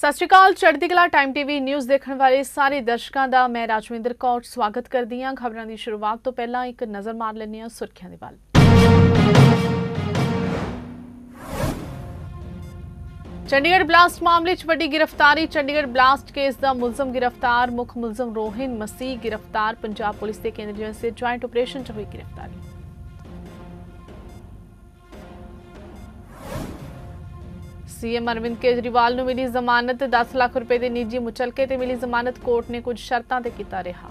ਸਤਿ ਸ਼੍ਰੀ ਅਕਾਲ, ਚੜ੍ਹਦੀ ਕਲਾ ਟਾਈਮ ਟੀਵੀ ਨਿਊਜ਼ ਦੇਖਣ ਵਾਲੇ ਸਾਰੇ ਦਰਸ਼ਕਾਂ ਦਾ ਮੈਂ ਰਾਜਵਿੰਦਰ ਕੌਰ ਸਵਾਗਤ ਕਰਦੀ ਹਾਂ। ਖਬਰਾਂ ਦੀ ਸ਼ੁਰੂਆਤ ਤੋਂ ਪਹਿਲਾਂ ਇੱਕ ਨਜ਼ਰ ਮਾਰ ਲੈਂਦੇ ਹਾਂ ਸੁਰਖੀਆਂ ਦੇ ਵੱਲ। ਚੰਡੀਗੜ੍ਹ ਬਲਾਸਟ ਮਾਮਲੇ 'ਚ ਵੱਡੀ ਗ੍ਰਿਫਤਾਰੀ, ਚੰਡੀਗੜ੍ਹ ਬਲਾਸਟ ਕੇਸ ਦਾ ਮੁਲਜ਼ਮ ਗ੍ਰਿਫਤਾਰ, ਮੁੱਖ ਮੁਲਜ਼ਮ ਰੋਹਿਨ ਮਸੀਹ ਗ੍ਰਿਫਤਾਰ, ਪੰਜਾਬ ਪੁਲਿਸ ਦੇ ਕੇਂਦਰੀ ਏਜੰਸੀ ਜੁਆਇੰਟ ਆਪਰੇਸ਼ਨ 'ਚ ਹੋਈ ਗ੍ਰਿਫਤਾਰੀ। ਸੀਐਮ ਅਰਵਿੰਦ ਕੇਜਰੀਵਾਲ ਨੂੰ ਮਿਲੀ ਜ਼ਮਾਨਤ 10 ਲੱਖ ਰੁਪਏ ਦੇ ਨਿੱਜੀ ਮੁਚਲਕੇ ਤੇ ਮਿਲੀ ਜ਼ਮਾਨਤ ਕੋਰਟ ਨੇ ਕੁਝ ਸ਼ਰਤਾਂ ਤੇ ਕੀਤਾ ਰਿਹਾ।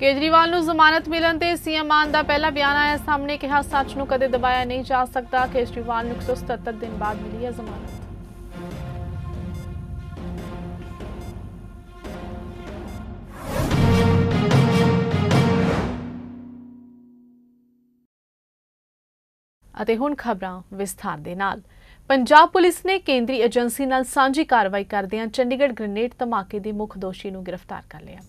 ਕੇਜਰੀਵਾਲ ਨੂੰ ਜ਼ਮਾਨਤ ਮਿਲਣ ਤੇ ਸੀਐਮ ਮਾਨ ਦਾ ਪਹਿਲਾ ਬਿਆਨ ਆਇਆ ਸਾਹਮਣੇ ਕਿਹਾ, ਸੱਚ ਨੂੰ ਕਦੇ ਦਬਾਇਆ ਨਹੀਂ ਜਾ ਸਕਦਾ। ਕੇਜਰੀਵਾਲ ਨੂੰ 177 ਦਿਨ ਬਾਅਦ ਮਿਲੀ ਹੈ ਜ਼ਮਾਨਤ। ਅਤੇ ਹੁਣ ਖਬਰਾਂ ਵਿਸਥਾਰ ਦੇ ਨਾਲ। ਪੰਜਾਬ ਪੁਲਿਸ ਨੇ ਕੇਂਦਰੀ ਏਜੰਸੀ ਨਾਲ ਸਾਂਝੀ ਕਾਰਵਾਈ ਕਰਦਿਆਂ ਚੰਡੀਗੜ੍ਹ ਗ੍ਰਨੇਡ ਧਮਾਕੇ ਦੇ ਮੁੱਖ ਦੋਸ਼ੀ ਨੂੰ ਗ੍ਰਿਫਤਾਰ ਕਰ ਲਿਆ।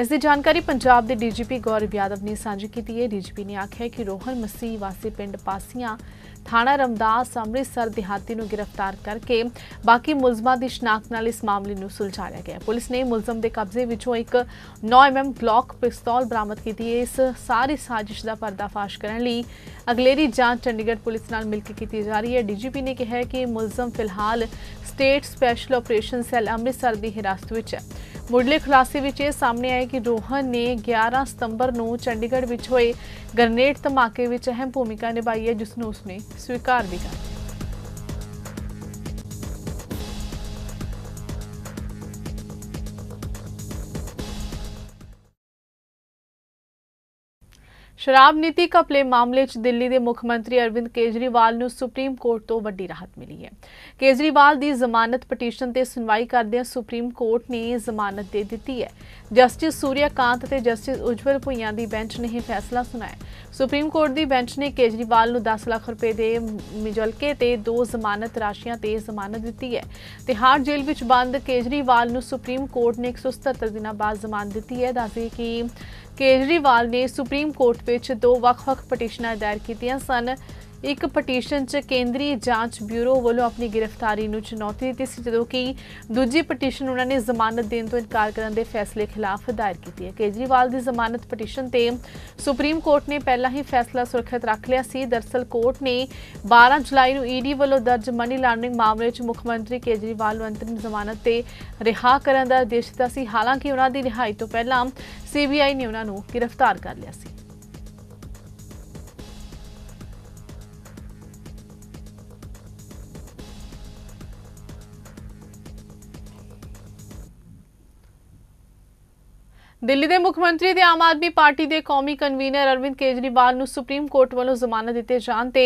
ਇਸ ਦੀ ਜਾਣਕਾਰੀ ਪੰਜਾਬ ਦੇ ਡੀਜੀਪੀ ਗੌਰਵ ਯਾਦਵ ਨੇ ਸਾਂਝੀ ਕੀਤੀ ਹੈ। ਡੀਜੀਪੀ ਨੇ ਆਖਿਆ ਕਿ ਰੋਹਨ ਮਸੀਹ ਵਾਸੀ ਪਿੰਡ ਪਾਸੀਆਂ ਥਾਣਾ ਰਮਦਾਸ ਅੰਮ੍ਰਿਤਸਰ ਦਿਹਾਤੀ ਨੂੰ ਗ੍ਰਿਫਤਾਰ ਕਰਕੇ ਬਾਕੀ ਮੁਲਜ਼ਮਾਂ ਦੀ ਸ਼ਨਾਖਤ ਨਾਲ ਇਸ ਮਾਮਲੇ ਨੂੰ ਸੁਲਝਾਇਆ ਗਿਆ। ਪੁਲਿਸ ਨੇ ਮੁਲਜ਼ਮ ਦੇ ਕਬਜ਼ੇ ਵਿੱਚੋਂ ਇੱਕ 9mm ਗਲੌਕ ਪਿਸਤੌਲ ਬਰਾਮਦ ਕੀਤੀ। ਹੈ ਇਸ ਸਾਰੀ ਸਾਜ਼ਿਸ਼ ਦਾ ਪਰਦਾਫਾਸ਼ ਕਰਨ ਲਈ ਅਗਲੇਰੀ ਜਾਂਚ ਚੰਡੀਗੜ੍ਹ ਪੁਲਿਸ ਨਾਲ ਮਿਲ ਕੇ ਕੀਤੀ ਜਾ ਰਹੀ ਹੈ। ਡੀਜੀਪੀ ਨੇ ਕਿਹਾ ਕਿ ਮੁਲਜ਼ਮ ਫਿਲਹਾਲ state special operation cell Amritsar ਦੀ ਹਿਰਾਸਤ ਵਿੱਚ ਹੈ। ਮੁੱਢਲੇ ਖੁਲਾਸੇ ਵਿੱਚ ਇਹ ਸਾਹਮਣੇ ਆਇਆ ਕਿ ਰੋਹਨ ਨੇ 11 ਸਤੰਬਰ ਨੂੰ ਚੰਡੀਗੜ੍ਹ ਵਿੱਚ ਹੋਏ ਗ੍ਰਨੇਡ ਧਮਾਕੇ ਵਿੱਚ ਅਹਿਮ ਭੂਮਿਕਾ ਨਿਭਾਈ ਹੈ, ਜਿਸ ਨੂੰ ਉਸਨੇ ਸਵੀਕਾਰ ਵੀ ਕਰ। ਸ਼ਰਾਬ ਨੀਤੀ ਘਪਲੇ ਮਾਮਲੇ 'ਚ ਦਿੱਲੀ ਦੇ ਮੁੱਖ ਮੰਤਰੀ ਅਰਵਿੰਦ ਕੇਜਰੀਵਾਲ ਨੂੰ ਸੁਪਰੀਮ ਕੋਰਟ ਤੋਂ ਵੱਡੀ ਰਾਹਤ ਮਿਲੀ ਹੈ। ਕੇਜਰੀਵਾਲ ਦੀ ਜ਼ਮਾਨਤ ਪਟੀਸ਼ਨ ਤੇ ਸੁਣਵਾਈ ਕਰਦਿਆਂ ਸੁਪਰੀਮ ਕੋਰਟ ਨੇ ਜ਼ਮਾਨਤ ਦੇ ਦਿੱਤੀ ਹੈ। ਜਸਟਿਸ ਸੂਰਿਆਕਾਂਤ ਅਤੇ ਜਸਟਿਸ ਉਜਵਲ ਭੁਈਆ ਦੀ ਬੈਂਚ ਨੇ ਇਹ ਫੈਸਲਾ ਸੁਣਾਇਆ। ਸੁਪਰੀਮ ਕੋਰਟ ਦੀ ਬੈਂਚ ਨੇ ਕੇਜਰੀਵਾਲ ਨੂੰ 10 ਲੱਖ ਰੁਪਏ ਦੇ ਮਿਜਲਕੇ ਤੇ ਦੋ ਜ਼ਮਾਨਤ ਰਾਸ਼ੀਆਂ ਤੇ ਜ਼ਮਾਨਤ ਦਿੱਤੀ ਹੈ। ਤਿਹਾੜ ਜੇਲ੍ਹ ਵਿੱਚ ਬੰਦ, ਕੇਜਰੀਵਾਲ ਨੂੰ ਸੁਪਰੀਮ ਕੋਰਟ ਨੇ 177 ਦਿਨਾਂ ਬਾਅਦ ਜ਼ਮਾਨਤ ਦਿੱਤੀ ਹੈ। ਦੱਸਦੇ ਕਿ ਕੇਜਰੀਵਾਲ ਨੇ ਸੁਪਰੀਮ ਕੋਰਟ ਵਿੱਚ ਦੋ ਵੱਖ-ਵੱਖ ਪਟੀਸ਼ਨਾਂ ਦਾਇਰ ਕੀਤੀਆਂ ਸਨ। ਇੱਕ ਪਟੀਸ਼ਨ 'ਚ ਕੇਂਦਰੀ ਜਾਂਚ ਬਿਊਰੋ ਵੱਲੋਂ ਆਪਣੀ ਗ੍ਰਿਫਤਾਰੀ ਨੂੰ ਚੁਣੌਤੀ ਦਿੱਤੀ ਸੀ, ਜਦੋਂ ਕਿ ਦੂਜੀ ਪਟੀਸ਼ਨ ਉਹਨਾਂ ਨੇ ਜ਼ਮਾਨਤ ਦੇਣ ਤੋਂ ਇਨਕਾਰ ਕਰਨ ਦੇ ਫੈਸਲੇ ਖਿਲਾਫ ਦਾਇਰ ਕੀਤੀ ਹੈ। ਕੇਜਰੀਵਾਲ ਦੀ ਜ਼ਮਾਨਤ ਪਟੀਸ਼ਨ ਤੇ ਸੁਪਰੀਮ ਕੋਰਟ ਨੇ ਪਹਿਲਾਂ ਹੀ ਫੈਸਲਾ ਸੁਰੱਖਿਅਤ ਰੱਖ ਲਿਆ ਸੀ। ਦਰਸਲ ਕੋਰਟ ਨੇ 12 ਜੁਲਾਈ ਨੂੰ ਈਡੀ ਵੱਲੋਂ ਦਰਜ ਮਨੀ ਲਾਂਡਰਿੰਗ ਮਾਮਲੇ 'ਚ ਮੁੱਖ ਮੰਤਰੀ ਕੇਜਰੀਵਾਲ ਨੂੰ ਅੰਤਰਿਮ ਜ਼ਮਾਨਤ ਤੇ ਰਿਹਾ ਕਰਨ ਦਾ ਆਦੇਸ਼ ਦਿੱਤਾ ਸੀ। ਹਾਲਾਂਕਿ ਉਹਨਾਂ ਦੀ ਰਿਹਾਈ ਤੋਂ ਪਹਿਲਾਂ ਸੀਬੀਆਈ ਨੇ ਉਹਨਾਂ ਨੂੰ ਗ੍ਰਿਫਤਾਰ ਕਰ ਲਿਆ ਸੀ। ਦਿੱਲੀ ਦੇ ਮੁੱਖ ਮੰਤਰੀ ਤੇ ਆਮ ਆਦਮੀ ਪਾਰਟੀ ਦੇ ਕੌਮੀ ਕਨਵੀਨਰ ਅਰਵਿੰਦ ਕੇਜਰੀਵਾਲ ਨੂੰ ਸੁਪਰੀਮ ਕੋਰਟ ਵੱਲੋਂ ਜ਼ਮਾਨਤ ਦਿੱਤੇ ਜਾਣ ਤੇ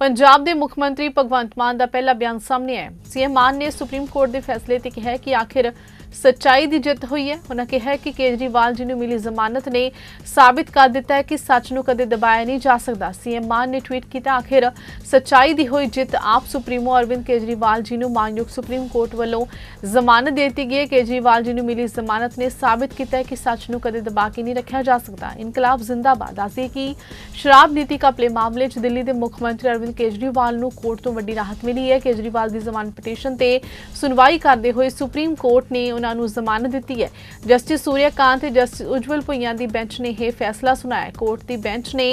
ਪੰਜਾਬ ਦੇ ਮੁੱਖ ਮੰਤਰੀ ਭਗਵੰਤ ਮਾਨ ਦਾ ਪਹਿਲਾ ਬਿਆਨ ਸਾਹਮਣੇ ਆਇਆ। ਸੀਐਮ ਮਾਨ ਨੇ ਸੁਪਰੀਮ ਕੋਰਟ ਦੇ ਫੈਸਲੇ ਤੇ ਕਿਹਾ ਕਿ ਆਖਿਰ ਸੱਚਾਈ ਦੀ ਜਿੱਤ ਹੋਈ ਹੈ। ਉਹਨਾਂ ਕਿਹਾ ਕਿ ਕੇਜਰੀਵਾਲ ਜੀ ਨੂੰ ਮਿਲੀ ਜ਼ਮਾਨਤ ਨੇ ਸਾਬਿਤ ਕਰ ਦਿੱਤਾ ਹੈ ਕਿ ਸੱਚ ਨੂੰ ਕਦੇ ਦਬਾਇਆ ਨਹੀਂ ਜਾ ਸਕਦਾ। ਸੀਐਮ ਮਾਨ ਨੇ ਟਵੀਟ ਕੀਤਾ, ਆਖਿਰ ਸੱਚਾਈ ਦੀ ਹੋਈ ਜਿੱਤ ਆਪ ਸੁਪਰੀਮੋ ਅਰਵਿੰਦ ਕੇਜਰੀਵਾਲ ਜੀ ਨੂੰ ਮਾਨਯੋਗ ਸੁਪਰੀਮ ਕੋਰਟ ਵੱਲੋਂ ਜ਼ਮਾਨਤ ਦੇ ਦਿੱਤੀ ਗਈ ਹੈ। ਕੇਜਰੀਵਾਲ ਜੀ ਨੂੰ ਮਿਲੀ ਜ਼ਮਾਨਤ ਨੇ ਸਾਬਿਤ ਕੀਤਾ ਹੈ ਕਿ ਸੱਚ ਨੂੰ ਕਦੇ ਦਬਾ ਕੇ ਨਹੀਂ ਰੱਖਿਆ ਜਾ ਸਕਦਾ। ਇਨਕਲਾਬ ਜ਼ਿੰਦਾਬਾਦ। ਦੱਸਦੇ ਕਿ ਸ਼ਰਾਬ ਨੀਤੀ ਘਪਲੇ ਮਾਮਲੇ 'ਚ ਦਿੱਲੀ ਦੇ ਮੁੱਖ ਮੰਤਰੀ ਅਰਵਿੰਦ ਕੇਜਰੀਵਾਲ ਨੂੰ ਕੋਰਟ ਤੋਂ ਵੱਡੀ ਰਾਹਤ ਮਿਲੀ ਹੈ। ਕੇਜਰੀਵਾਲ ਦੀ ਜ਼ਮਾਨਤ ਪਟੀਸ਼ਨ ਤੇ ਸੁਣਵਾਈ ਕਰਦੇ ਹੋਏ ਸੁਪਰੀਮ ਕੋਰਟ ਨੇ ਉਹਨਾਂ ਨੂੰ ਜ਼ਮਾਨਤ ਦਿੱਤੀ ਹੈ। ਜਸਟਿਸ ਸੂਰਿਆਕਾਂਤ ਤੇ ਜਸਟਿਸ ਉਜਵਲ ਭੁਈਆਂ ਦੀ ਬੈਂਚ ਨੇ ਇਹ ਫੈਸਲਾ ਸੁਣਾਇਆ। ਕੋਰਟ ਦੀ ਬੈਂਚ ਨੇ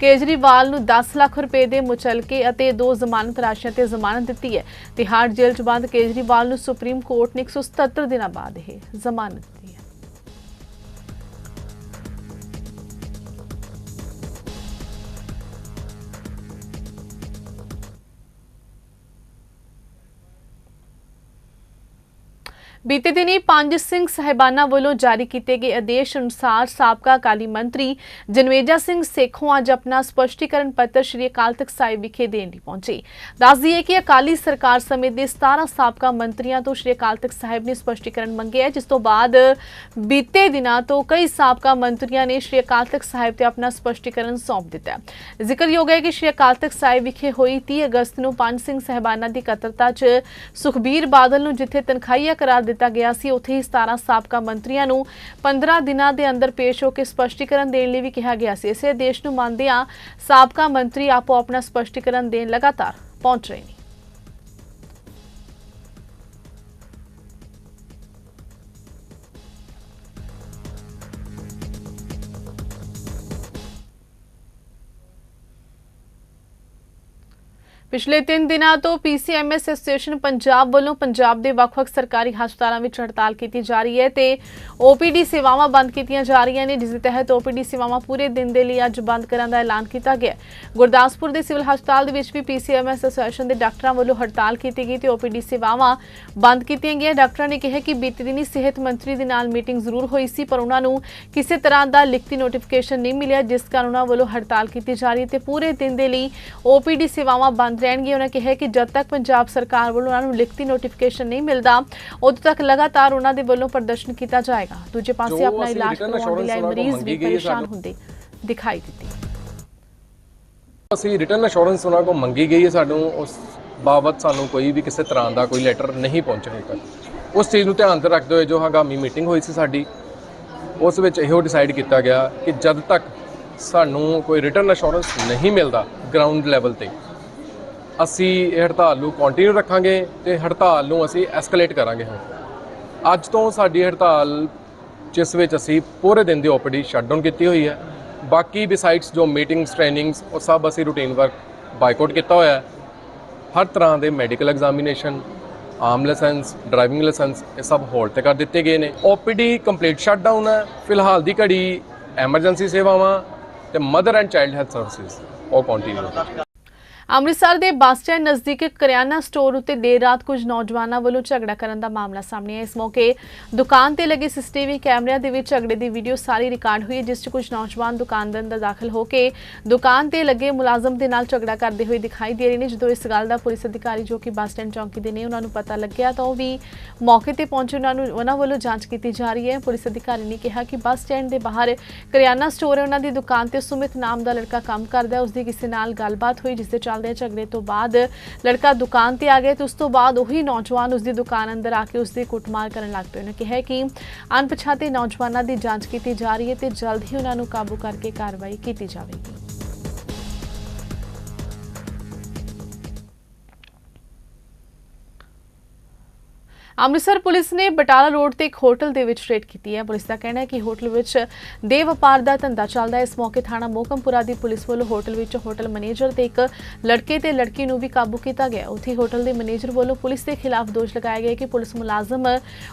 ਕੇਜਰੀਵਾਲ ਨੂੰ 10 ਲੱਖ ਰੁਪਏ ਦੇ ਮੁਚਲਕੇ ਅਤੇ ਦੋ ਜ਼ਮਾਨਤ ਰਾਸ਼ੀਆਂ ਤੇ ਜ਼ਮਾਨਤ ਦਿੱਤੀ ਹੈ। ਤਿਹਾੜ ਜੇਲ੍ਹ 'ਚ ਬੰਦ ਕੇਜਰੀਵਾਲ ਨੂੰ ਸੁਪਰੀਮ ਕੋਰਟ ਨੇ 177 ਦਿਨਾਂ ਬਾਅਦ ਇਹ ਜ਼ਮਾਨਤ ਬੀਤੇ ਦਿਨੀ ਪੰਜ ਸਿੰਘ ਸਹਿਬਾਨਾ ਵੱਲੋਂ ਜਾਰੀ ਕੀਤੇ ਗਏ ਆਦੇਸ਼ ਅਨੁਸਾਰ ਸਾਬਕਾ ਅਕਾਲੀ ਮੰਤਰੀ ਜਨਵੇਜਾ ਸਿੰਘ ਸੇਖੋਂ ਅੱਜ ਆਪਣਾ ਸਪਸ਼ਟੀਕਰਨ ਪੱਤਰ ਸ਼੍ਰੀ ਅਕਾਲ ਤਖਤ ਸਾਹਿਬ ਵਿਖੇ ਦੇਣ ਲਈ ਪਹੁੰਚੇ। ਦੱਸ ਦਈਏ ਕਿ ਅਕਾਲੀ ਸਰਕਾਰ ਸਮੇਤ ਦੇ 17 ਸਾਬਕਾ ਮੰਤਰੀਆਂ ਤੋਂ ਸ਼੍ਰੀ ਅਕਾਲ ਤਖਤ ਸਾਹਿਬ ਨੇ ਸਪਸ਼ਟੀਕਰਨ ਮੰਗੇ ਹੈ, ਜਿਸ ਤੋਂ ਬਾਅਦ ਬੀਤੇ ਦਿਨਾਂ ਤੋਂ ਕਈ ਸਾਬਕਾ ਮੰਤਰੀਆਂ ਨੇ ਸ਼੍ਰੀ ਅਕਾਲ ਤਖਤ ਸਾਹਿਬ ਤੇ ਆਪਣਾ ਸਪਸ਼ਟੀਕਰਨ ਸੌਂਪ ਦਿੱਤਾ ਜ਼ਿਕਰਯੋਗ ਹੈ ਕਿ ਸ਼੍ਰੀ ਅਕਾਲ ਤਖਤ ਸਾਹਿਬ ਵਿਖੇ ਹੋਈ 30 ਅਗਸਤ ਨੂੰ ਪੰਜ ਸਿੰਘ ਸਹਿਬਾਨਾ ਦੀ ਇਕੱਤਰਤਾ 'ਚ ਸੁਖਬੀਰ ਬਾਦਲ ਨੂੰ ਜਿੱਥੇ ਤਨਖਾਹੀਆ ਕਰਾਰ ਦਿੱਤਾ ਗਿਆ ਸੀ। ਉੱਥੇ ਹੀ 17 ਸਾਬਕਾ ਮੰਤਰੀਆਂ ਨੂੰ 15 ਦਿਨਾਂ ਦੇ ਅੰਦਰ ਪੇਸ਼ ਹੋ ਕੇ ਸਪਸ਼ਟੀਕਰਨ ਦੇਣ ਲਈ ਵੀ ਕਿਹਾ ਗਿਆ ਸੀ। ਇਸੇ ਦੇਸ਼ ਨੂੰ ਮੰਨਦਿਆਂ ਸਾਬਕਾ ਮੰਤਰੀ ਆਪੋ ਆਪਣਾ ਸਪਸ਼ਟੀਕਰਨ ਦੇਣ ਲਗਾਤਾਰ ਪਹੁੰਚ ਰਹੇ ਨੇ। ਪਿਛਲੇ 3 ਦਿਨਾਂ ਤੋਂ ਪੀਸੀਐਮਐਸ ਐਸੋਸੀਏਸ਼ਨ ਪੰਜਾਬ ਵੱਲੋਂ ਪੰਜਾਬ ਦੇ ਵੱਖ-ਵੱਖ ਸਰਕਾਰੀ ਹਸਪਤਾਲਾਂ ਵਿੱਚ ਹੜਤਾਲ ਕੀਤੀ ਜਾ ਰਹੀ ਹੈ ਤੇ ਓਪੀਡੀ ਸੇਵਾਵਾਂ ਬੰਦ ਕੀਤੀਆਂ ਜਾ ਰਹੀਆਂ ਨੇ, ਜਿਸ ਦੇ ਤਹਿਤ ਓਪੀਡੀ ਸੇਵਾਵਾਂ ਪੂਰੇ ਦਿਨ ਦੇ ਲਈ ਅੱਜ ਬੰਦ ਕਰਨ ਦਾ ਐਲਾਨ ਕੀਤਾ ਗਿਆ ਗੁਰਦਾਸਪੁਰ ਦੇ ਸਿਵਲ ਹਸਪਤਾਲ ਦੇ ਵਿੱਚ ਵੀ ਪੀਸੀਐਮਐਸ ਐਸੋਸੀਏਸ਼ਨ ਦੇ ਡਾਕਟਰਾਂ ਵੱਲੋਂ ਹੜਤਾਲ ਕੀਤੀ ਗਈ ਤੇ ਓਪੀਡੀ ਸੇਵਾਵਾਂ ਬੰਦ ਕੀਤੀਆਂ ਗਈਆਂ। ਡਾਕਟਰਾਂ ਨੇ ਕਿਹਾ ਕਿ ਬੀਤੀ ਦਿਨੀ ਸਿਹਤ ਮੰਤਰੀ ਦੇ ਨਾਲ ਮੀਟਿੰਗ ਜ਼ਰੂਰ ਹੋਈ ਸੀ, ਪਰ ਉਹਨਾਂ ਨੂੰ ਕਿਸੇ ਤਰ੍ਹਾਂ ਦਾ ਲਿਖਤੀ ਨੋਟੀਫਿਕੇਸ਼ਨ ਨਹੀਂ ਮਿਲਿਆ, ਜਿਸ ਕਾਰਨ ਉਹਨਾਂ ਵੱਲੋਂ ਹੜਤਾਲ ਕੀਤੀ ਜਾ ਰਹੀ ਹੈ ਤੇ ਪੂਰੇ ਦਿਨ ਦੇ ਲਈ ਓਪੀਡੀ ਸੇਵਾਵਾਂ ਬੰਦ ਰਹਿਣਗੀਆਂ ਉਹਨਾਂ ਕਿਹਾ ਕਿ ਜਦ ਤੱਕ ਪੰਜਾਬ ਸਰਕਾਰ ਵੱਲੋਂ ਉਹਨਾਂ ਨੂੰ ਲਿਖਤੀ ਨੋਟੀਫਿਕੇਸ਼ਨ ਨਹੀਂ ਮਿਲਦਾ ਉਦੋਂ ਤੱਕ ਲਗਾਤਾਰ ਉਹਨਾਂ ਦੇ ਵੱਲੋਂ ਪ੍ਰਦਰਸ਼ਨ ਕੀਤਾ ਜਾਏਗਾ। ਦੂਜੇ ਪਾਸੇ ਆਪਣਾ ਇਲਾਜ ਕਰਵਾਉਣ ਦੇ ਲਈ ਮਰੀਜ਼ ਵੀ ਪਰੇਸ਼ਾਨ ਸਾਨੂੰ। ਹੁੰਦੇ ਦਿਖਾਈ ਦਿੱਤੇ। ਅਸੀਂ ਰਿਟਰਨ ਅਸ਼ੋਰੈਂਸ ਉਹਨਾਂ ਕੋਲ ਮੰਗੀ ਗਈ ਹੈ। ਸਾਨੂੰ ਉਸ ਬਾਬਤ ਸਾਨੂੰ ਕੋਈ ਵੀ ਕਿਸੇ ਤਰ੍ਹਾਂ ਦਾ ਕੋਈ ਲੈਟਰ ਨਹੀਂ ਪਹੁੰਚਿਆ ਹੈ ਤੱਕ ਉਸ ਚੀਜ਼ ਨੂੰ ਧਿਆਨ 'ਚ ਰੱਖਦੇ ਹੋਏ ਜੋ ਹੰਗਾਮੀ ਮੀਟਿੰਗ ਹੋਈ ਸੀ ਸਾਡੀ ਉਸ ਵਿੱਚ ਇਹੋ ਡਿਸਾਈਡ ਕੀਤਾ ਗਿਆ ਕਿ ਜਦ ਤੱਕ ਸਾਨੂੰ ਕੋਈ ਰਿਟਰਨ ਅਸ਼ੋਰੈਂਸ ਨਹੀਂ ਮਿਲਦਾ ਗਰਾਊਂਡ ਲੈਵਲ ਤੇ ਅਸੀਂ ਇਹ ਹੜਤਾਲ ਨੂੰ ਕੰਟੀਨਿਊ ਰੱਖਾਂਗੇ ਤੇ ਹੜਤਾਲ ਨੂੰ ਅਸੀਂ ਐਸਕੇਲੇਟ ਕਰਾਂਗੇ ਹੁਣ। ਅੱਜ ਤੋਂ ਸਾਡੀ ਹੜਤਾਲ, ਜਿਸ ਵਿੱਚ ਅਸੀਂ ਪੂਰੇ ਦਿਨ ਦੀ ਓਪੀਡੀ ਸ਼ਟਡਾਊਨ ਕੀਤੀ ਹੋਈ ਹੈ। ਬਾਕੀ ਬਿਸਾਈਡਸ ਜੋ ਮੀਟਿੰਗਸ ਟ੍ਰੇਨਿੰਗਸ ਉਹ ਸਭ ਅਸੀਂ ਰੂਟੀਨ ਵਰਕ ਬਾਈਕਾਟ ਕੀਤਾ ਹੋਇਆ ਹੈ। ਹਰ ਤਰ੍ਹਾਂ ਦੇ ਮੈਡੀਕਲ ਐਗਜ਼ਾਮੀਨੇਸ਼ਨ ਆਮ ਲਾਇਸੈਂਸ ਡਰਾਈਵਿੰਗ ਲਾਇਸੈਂਸ ਇਹ ਸਭ ਹੋਲਡ ਤੇ ਕਰ ਦਿੱਤੇ ਗਏ ਨੇ। ਓਪੀਡੀ ਕੰਪਲੀਟ ਸ਼ਟਡਾਊਨ ਹੈ। ਫਿਲਹਾਲ ਦੀ ਘੜੀ ਐਮਰਜੈਂਸੀ ਸੇਵਾਵਾਂ ਤੇ mother and child health services ਉਹ ਕੰਟੀਨਿਊ ਅੰਮ੍ਰਿਤਸਰ ਦੇ ਬੱਸ ਸਟੈਂਡ ਨਜ਼ਦੀਕ ਕਰਿਆਨਾ ਸਟੋਰ ਉੱਤੇ ਦੇਰ ਰਾਤ ਕੁਝ ਨੌਜਵਾਨਾਂ ਵੱਲੋਂ ਝਗੜਾ ਕਰਨ ਦਾ ਮਾਮਲਾ ਸਾਹਮਣੇ ਆਇਆ। ਇਸ ਮੌਕੇ ਦੁਕਾਨ ਤੇ ਲੱਗੇ ਸੀਸੀਟੀਵੀ ਕੈਮਰਿਆਂ ਦੇ ਵਿੱਚ ਝਗੜੇ ਦੀ ਵੀਡੀਓ ਸਾਰੀ ਰਿਕਾਰਡ ਹੋਈ ਹੈ, ਜਿਸ 'ਚ ਕੁਝ ਨੌਜਵਾਨ ਦੁਕਾਨ ਦੇ ਦਾਖਲ ਹੋ ਕੇ ਦੁਕਾਨ ਤੇ ਲੱਗੇ ਮੁਲਾਜ਼ਮ ਦੇ ਨਾਲ ਝਗੜਾ ਕਰਦੇ ਹੋਏ ਦਿਖਾਈ ਦੇ ਰਹੇ ਨੇ। ਜਦੋਂ ਇਸ ਗੱਲ ਦਾ ਪੁਲਿਸ ਅਧਿਕਾਰੀ ਜੋ ਕਿ ਬੱਸ ਸਟੈਂਡ ਚੌਂਕੀ ਦੇ ਨੇ, ਉਹਨਾਂ ਨੂੰ ਪਤਾ ਲੱਗਿਆ ਤਾਂ ਉਹ ਵੀ ਮੌਕੇ ਤੇ ਪਹੁੰਚੇ। ਉਹਨਾਂ ਨੂੰ, ਉਹਨਾਂ ਵੱਲੋਂ ਜਾਂਚ ਕੀਤੀ ਜਾ ਰਹੀ ਹੈ। ਪੁਲਿਸ ਅਧਿਕਾਰੀ ਨੇ ਕਿਹਾ ਕਿ ਬੱਸ ਸਟੈਂਡ ਦੇ ਬਾਹਰ ਕਰਿਆਨਾ ਸਟੋਰ ਹੈ। ਉਹਨਾਂ ਦੀ ਦੁਕਾਨ ਤੇ ਸੁਮਿਤ ਨਾਮ ਦਾ ਲੜਕਾ ਕੰਮ ਕਰਦਾ ਹੈ। ਉਸ ਦੀ ਕਿਸੇ ਨਾਲ ਗੱਲਬਾਤ ਹੋਈ, ਜਿਸ ਦੇ ਚੱਲਦੇ ਝਗੜੇ ਤੋਂ ਬਾਅਦ ਲੜਕਾ ਦੁਕਾਨ ਤੇ ਆ ਗਿਆ ਤੇ ਉਸ ਤੋਂ ਬਾਅਦ ਉਹੀ ਨੌਜਵਾਨ ਉਸ ਦੀ ਦੁਕਾਨ ਅੰਦਰ ਆ ਕੇ ਉਸ ਦੀ ਕੁੱਟਮਾਰ ਕਰਨ ਲੱਗ ਪਏ। ਉਹਨੇ ਕਿਹਾ ਕਿ ਅਣਪਛਾਤੇ ਨੌਜਵਾਨਾਂ ਦੀ ਜਾਂਚ ਕੀਤੀ ਜਾ ਰਹੀ ਹੈ ਤੇ ਜਲਦ ਹੀ ਉਹਨਾਂ ਨੂੰ ਕਾਬੂ ਕਰਕੇ ਕਾਰਵਾਈ ਕੀਤੀ ਜਾਵੇਗੀ। ਅੰਮ੍ਰਿਤਸਰ ਪੁਲਿਸ ਨੇ ਬਟਾਲਾ ਰੋਡ ਤੇ ਇੱਕ ਹੋਟਲ ਦੇ ਵਿੱਚ ਰੇਡ ਕੀਤੀ ਹੈ। ਪੁਲਿਸ ਦਾ ਕਹਿਣਾ ਹੈ ਕਿ ਹੋਟਲ ਵਿੱਚ ਦੇ ਵਪਾਰ ਦਾ ਧੰਦਾ ਚੱਲਦਾ ਹੈ। ਇਸ ਮੌਕੇ ਥਾਣਾ ਮੋਕਮਪੁਰਾ ਦੀ ਪੁਲਿਸ ਵੱਲੋਂ ਹੋਟਲ ਵਿੱਚ ਹੋਟਲ ਮੈਨੇਜਰ ਤੇ ਇੱਕ ਲੜਕੇ ਤੇ ਲੜਕੀ ਨੂੰ ਵੀ ਕਾਬੂ ਕੀਤਾ ਗਿਆ। ਉੱਥੇ ਹੋਟਲ ਦੇ ਮੈਨੇਜਰ ਵੱਲੋਂ ਪੁਲਿਸ ਦੇ ਖਿਲਾਫ ਦੋਸ਼ ਲਗਾਇਆ ਗਿਆ ਕਿ ਪੁਲਿਸ ਮੁਲਾਜ਼ਮ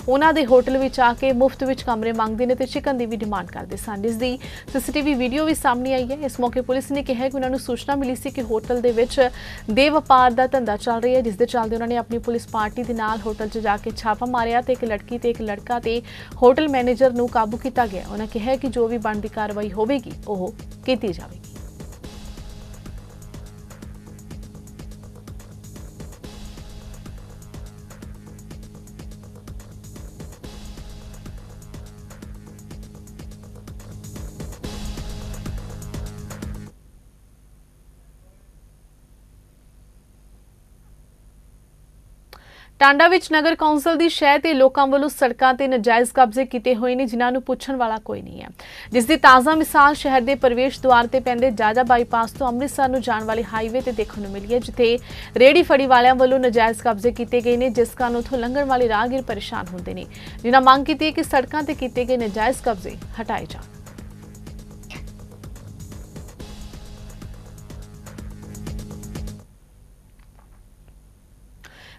ਉਹਨਾਂ ਦੇ ਹੋਟਲ ਵਿੱਚ ਆ ਕੇ ਮੁਫਤ ਵਿੱਚ ਕਮਰੇ ਮੰਗਦੇ ਨੇ ਤੇ ਚਿਕਨ ਦੀ ਵੀ ਡਿਮਾਂਡ ਕਰਦੇ ਸਨ। ਇਸ ਦੀ ਸੀਸੀਟੀਵੀ ਵੀਡੀਓ ਵੀ ਸਾਹਮਣੇ ਆਈ ਹੈ। ਇਸ ਮੌਕੇ ਪੁਲਿਸ ਨੇ ਕਿਹਾ ਕਿ ਉਹਨਾਂ ਨੂੰ ਸੂਚਨਾ ਮਿਲੀ ਸੀ ਕਿ ਹੋਟਲ ਦੇ ਵਿੱਚ ਦੇ ਵਪਾਰ ਦਾ ਧੰਦਾ ਚੱਲ ਰਿਹਾ ਹੈ, ਜਿਸ ਦੇ ਚੱਲਦੇ ਉਹਨਾਂ ਨੇ ਆਪਣੀ ਪੁਲਿਸ ਪਾਰਟੀ ਦੇ ਨਾਲ ਹੋਟਲ 'ਚ ਜਾ ਕੇ ਛਾਪਾ ਮਾਰਿਆ ਤੇ ਇੱਕ ਲੜਕੀ ਤੇ ਇੱਕ ਲੜਕਾ ਤੇ ਹੋਟਲ ਮੈਨੇਜਰ ਨੂੰ ਕਾਬੂ ਕੀਤਾ ਗਿਆ। ਉਹਨਾਂ ਕਿਹਾ ਕਿ ਜੋ ਵੀ ਬਣਦੀ ਕਾਰਵਾਈ ਹੋਵੇਗੀ, ਉਹ ਕੀਤੀ ਜਾਵੇਗੀ। ਟਾਂਡਾ ਵਿੱਚ ਨਗਰ ਕੌਂਸਲ ਦੀ ਸ਼ਹਿ ਤੇ ਲੋਕਾਂ ਵੱਲੋਂ ਸੜਕਾਂ ਤੇ ਨਜਾਇਜ਼ ਕਬਜ਼ੇ ਕੀਤੇ ਹੋਏ ਨੇ, ਜਿਨ੍ਹਾਂ ਨੂੰ ਪੁੱਛਣ ਵਾਲਾ ਕੋਈ ਨਹੀਂ ਹੈ। ਜਿਸ ਦੀ ਤਾਜ਼ਾ ਮਿਸਾਲ ਸ਼ਹਿਰ ਦੇ ਪ੍ਰਵੇਸ਼ ਦੁਆਰ ਤੇ ਪੈਂਦੇ ਜਾਜਾ ਬਾਈਪਾਸ ਤੋਂ ਅੰਮ੍ਰਿਤਸਰ ਨੂੰ ਜਾਣ ਵਾਲੀ ਹਾਈਵੇ ਤੇ ਦੇਖਣ ਨੂੰ ਮਿਲੀ ਹੈ, ਜਿੱਥੇ ਰੇੜੀ ਫੜੀ ਵਾਲਿਆਂ ਵੱਲੋਂ ਨਜਾਇਜ਼ ਕਬਜ਼ੇ ਕੀਤੇ ਗਏ ਨੇ, ਜਿਸ ਕਾਰਨ ਉੱਥੋਂ ਲੰਘਣ ਵਾਲੇ ਰਾਹਗੀਰ ਪਰੇਸ਼ਾਨ ਹੁੰਦੇ ਨੇ। ਜਿਨ੍ਹਾਂ ਮੰਗ ਕੀਤੀ ਹੈ ਕਿ ਸੜਕਾਂ ਤੇ ਕੀਤੇ ਗਏ ਨਜਾਇਜ਼ ਕਬਜ਼ੇ ਹਟਾਏ ਜਾਣ।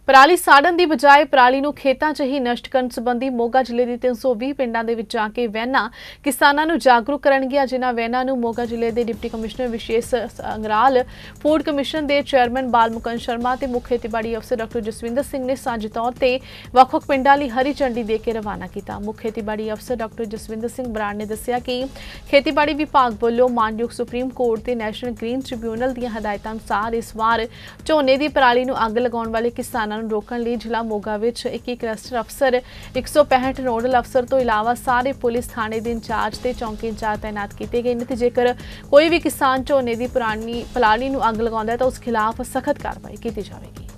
ਪਰਾਲੀ ਸਾੜਨ ਦੀ ਬਜਾਏ ਪਰਾਲੀ ਨੂੰ ਖੇਤਾਂ 'ਚ ਹੀ ਨਸ਼ਟ ਕਰਨ ਸੰਬੰਧੀ ਮੋਗਾ ਜ਼ਿਲ੍ਹੇ ਦੀ 320 ਪਿੰਡਾਂ ਦੇ ਵਿੱਚ ਜਾ ਕੇ ਵੈਨਾਂ ਕਿਸਾਨਾਂ ਨੂੰ ਜਾਗਰੂਕ ਕਰਨਗੀਆਂ, ਜਿਨ੍ਹਾਂ ਵੈਨਾਂ ਨੂੰ ਮੋਗਾ ਜ਼ਿਲ੍ਹੇ ਦੇ deputy commissioner Vishesh Angral, food commission ਦੇ ਚੇਅਰਮੈਨ ਬਾਲਮੁਕਨ ਸ਼ਰਮਾ ਤੇ ਮੁੱਖ ਖੇਤੀਬਾੜੀ ਅਫਸਰ ਡਾਕਟਰ ਜਸਵਿੰਦਰ ਸਿੰਘ ਨੇ ਸਾਂਝੇ ਤੌਰ ਤੇ ਵੱਖ-ਵੱਖ ਪਿੰਡਾਂ ਲਈ ਹਰੀ ਝੰਡੀ ਦੇ ਕੇ ਰਵਾਨਾ ਕੀਤਾ। ਮੁੱਖ ਖੇਤੀਬਾੜੀ ਅਫਸਰ ਡਾਕਟਰ ਜਸਵਿੰਦਰ ਸਿੰਘ ਬਰਾੜ ਨੇ ਦੱਸਿਆ ਕਿ ਖੇਤੀਬਾੜੀ ਵਿਭਾਗ ਵੱਲੋਂ ਮਾਨਯੋਗ ਸੁਪਰੀਮ ਕੋਰਟ ਤੇ ਨੈਸ਼ਨਲ ਗ੍ਰੀਨ ਟ੍ਰਿਬਿਊਨਲ ਦੀਆਂ ਹਦਾਇਤਾਂ ਅਨੁਸਾਰ ਇਸ ਵਾਰ ਝੋਨੇ ਦੀ ਪਰਾਲੀ ਨੂੰ ਅੱਗ ਲਗਾਉਣ ਵਾਲੇ ਕਿਸਾਨਾਂ ਨੂੰ ਰੋਕਣ ਲਈ ਜ਼ਿਲ੍ਹਾ ਮੋਗਾ ਵਿੱਚ ਇੱਕ ਇੱਕ ਕਲਸਟਰ ਅਫਸਰ 165 ਨੋਡਲ ਅਫਸਰ ਤੋਂ ਇਲਾਵਾ ਸਾਰੇ ਪੁਲਿਸ ਥਾਣੇ ਦੇ ਇੰਚਾਰਜ ਤੇ ਚੌਂਕੀ ਇੰਚਾਰਜ ਤਾਇਨਾਤ ਕੀਤੇ ਗਏ ਨੇ ਤੇ ਜੇਕਰ ਕੋਈ ਵੀ ਕਿਸਾਨ ਝੋਨੇ ਦੀ ਪੁਰਾਣੀ ਪਰਾਲੀ ਨੂੰ ਅੱਗ ਲਗਾਉਂਦਾ ਹੈ ਤਾਂ ਉਸ ਖਿਲਾਫ ਸਖਤ ਕਾਰਵਾਈ ਕੀਤੀ ਜਾਵੇਗੀ।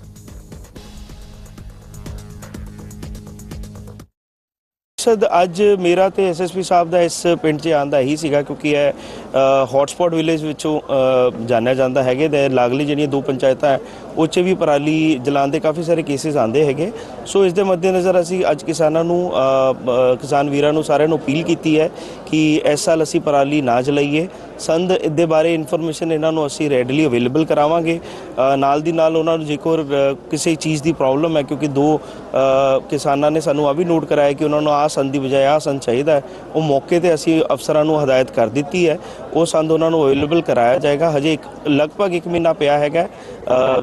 ਮਕਸਦ ਅੱਜ ਮੇਰਾ ਤੇ ਐਸਐਸਪੀ ਸਾਹਿਬ ਦਾ ਇਸ ਪਿੰਡ 'ਚ ਆਉਣ ਦਾ ਇਹੀ ਸੀਗਾ ਕਿਉਂਕਿ ਇਹ ਹੌਟਸਪੌਟ ਵਿਲੇਜ ਵਿੱਚੋਂ ਜਾਣਿਆ ਜਾਂਦਾ ਹੈਗੇ ਤੇ ਲਾਗਲੀ ਜਿਹੜੀਆਂ ਦੋ ਪੰਚਾਇਤਾਂ ਹੈ ਉਹ 'ਚ ਵੀ ਪਰਾਲੀ ਜਲਾਉਣ ਦੇ ਕਾਫੀ ਸਾਰੇ ਕੇਸਿਸ ਆਉਂਦੇ ਹੈਗੇ। ਸੋ ਇਸ ਦੇ ਮੱਦੇਨਜ਼ਰ ਅਸੀਂ ਅੱਜ ਕਿਸਾਨਾਂ ਨੂੰ ਕਿਸਾਨ ਵੀਰਾਂ ਨੂੰ ਸਾਰਿਆਂ ਨੂੰ ਅਪੀਲ ਕੀਤੀ ਹੈ ਕਿ ਇਸ ਸਾਲ ਅਸੀਂ ਪਰਾਲੀ ਨਾ ਜਲਾਈਏ। ਸੰਦ ਦੇ ਬਾਰੇ ਇਨਫੋਰਮੇਸ਼ਨ ਇਹਨਾਂ ਨੂੰ ਅਸੀਂ ਰੈਡਲੀ ਅਵੇਲੇਬਲ ਕਰਾਵਾਂਗੇ। ਨਾਲ ਦੀ ਨਾਲ ਉਹਨਾਂ ਨੂੰ ਜੇਕਰ ਕਿਸੇ ਚੀਜ਼ ਦੀ ਪ੍ਰੋਬਲਮ ਹੈ, ਕਿਉਂਕਿ ਦੋ ਕਿਸਾਨਾਂ ਨੇ ਸਾਨੂੰ ਆ ਵੀ ਨੋਟ ਕਰਾਇਆ ਕਿ ਉਹਨਾਂ ਨੂੰ ਆਹ ਸੰਦ ਦੀ ਬਜਾਏ ਆਹ ਸੰਦ ਚਾਹੀਦਾ ਉਹ ਮੌਕੇ ਤੇ ਅਸੀਂ ਅਫਸਰਾਂ ਨੂੰ ਹਦਾਇਤ ਕਰ ਦਿੱਤੀ ਹੈ। ਉਹ ਸੰਦ ਉਹਨਾਂ ਨੂੰ ਅਵੇਲੇਬਲ ਕਰਾਇਆ ਜਾਏਗਾ। ਹਜੇ ਇੱਕ ਲਗਭਗ 1 ਮਹੀਨਾ ਪਿਆ ਹੈਗਾ।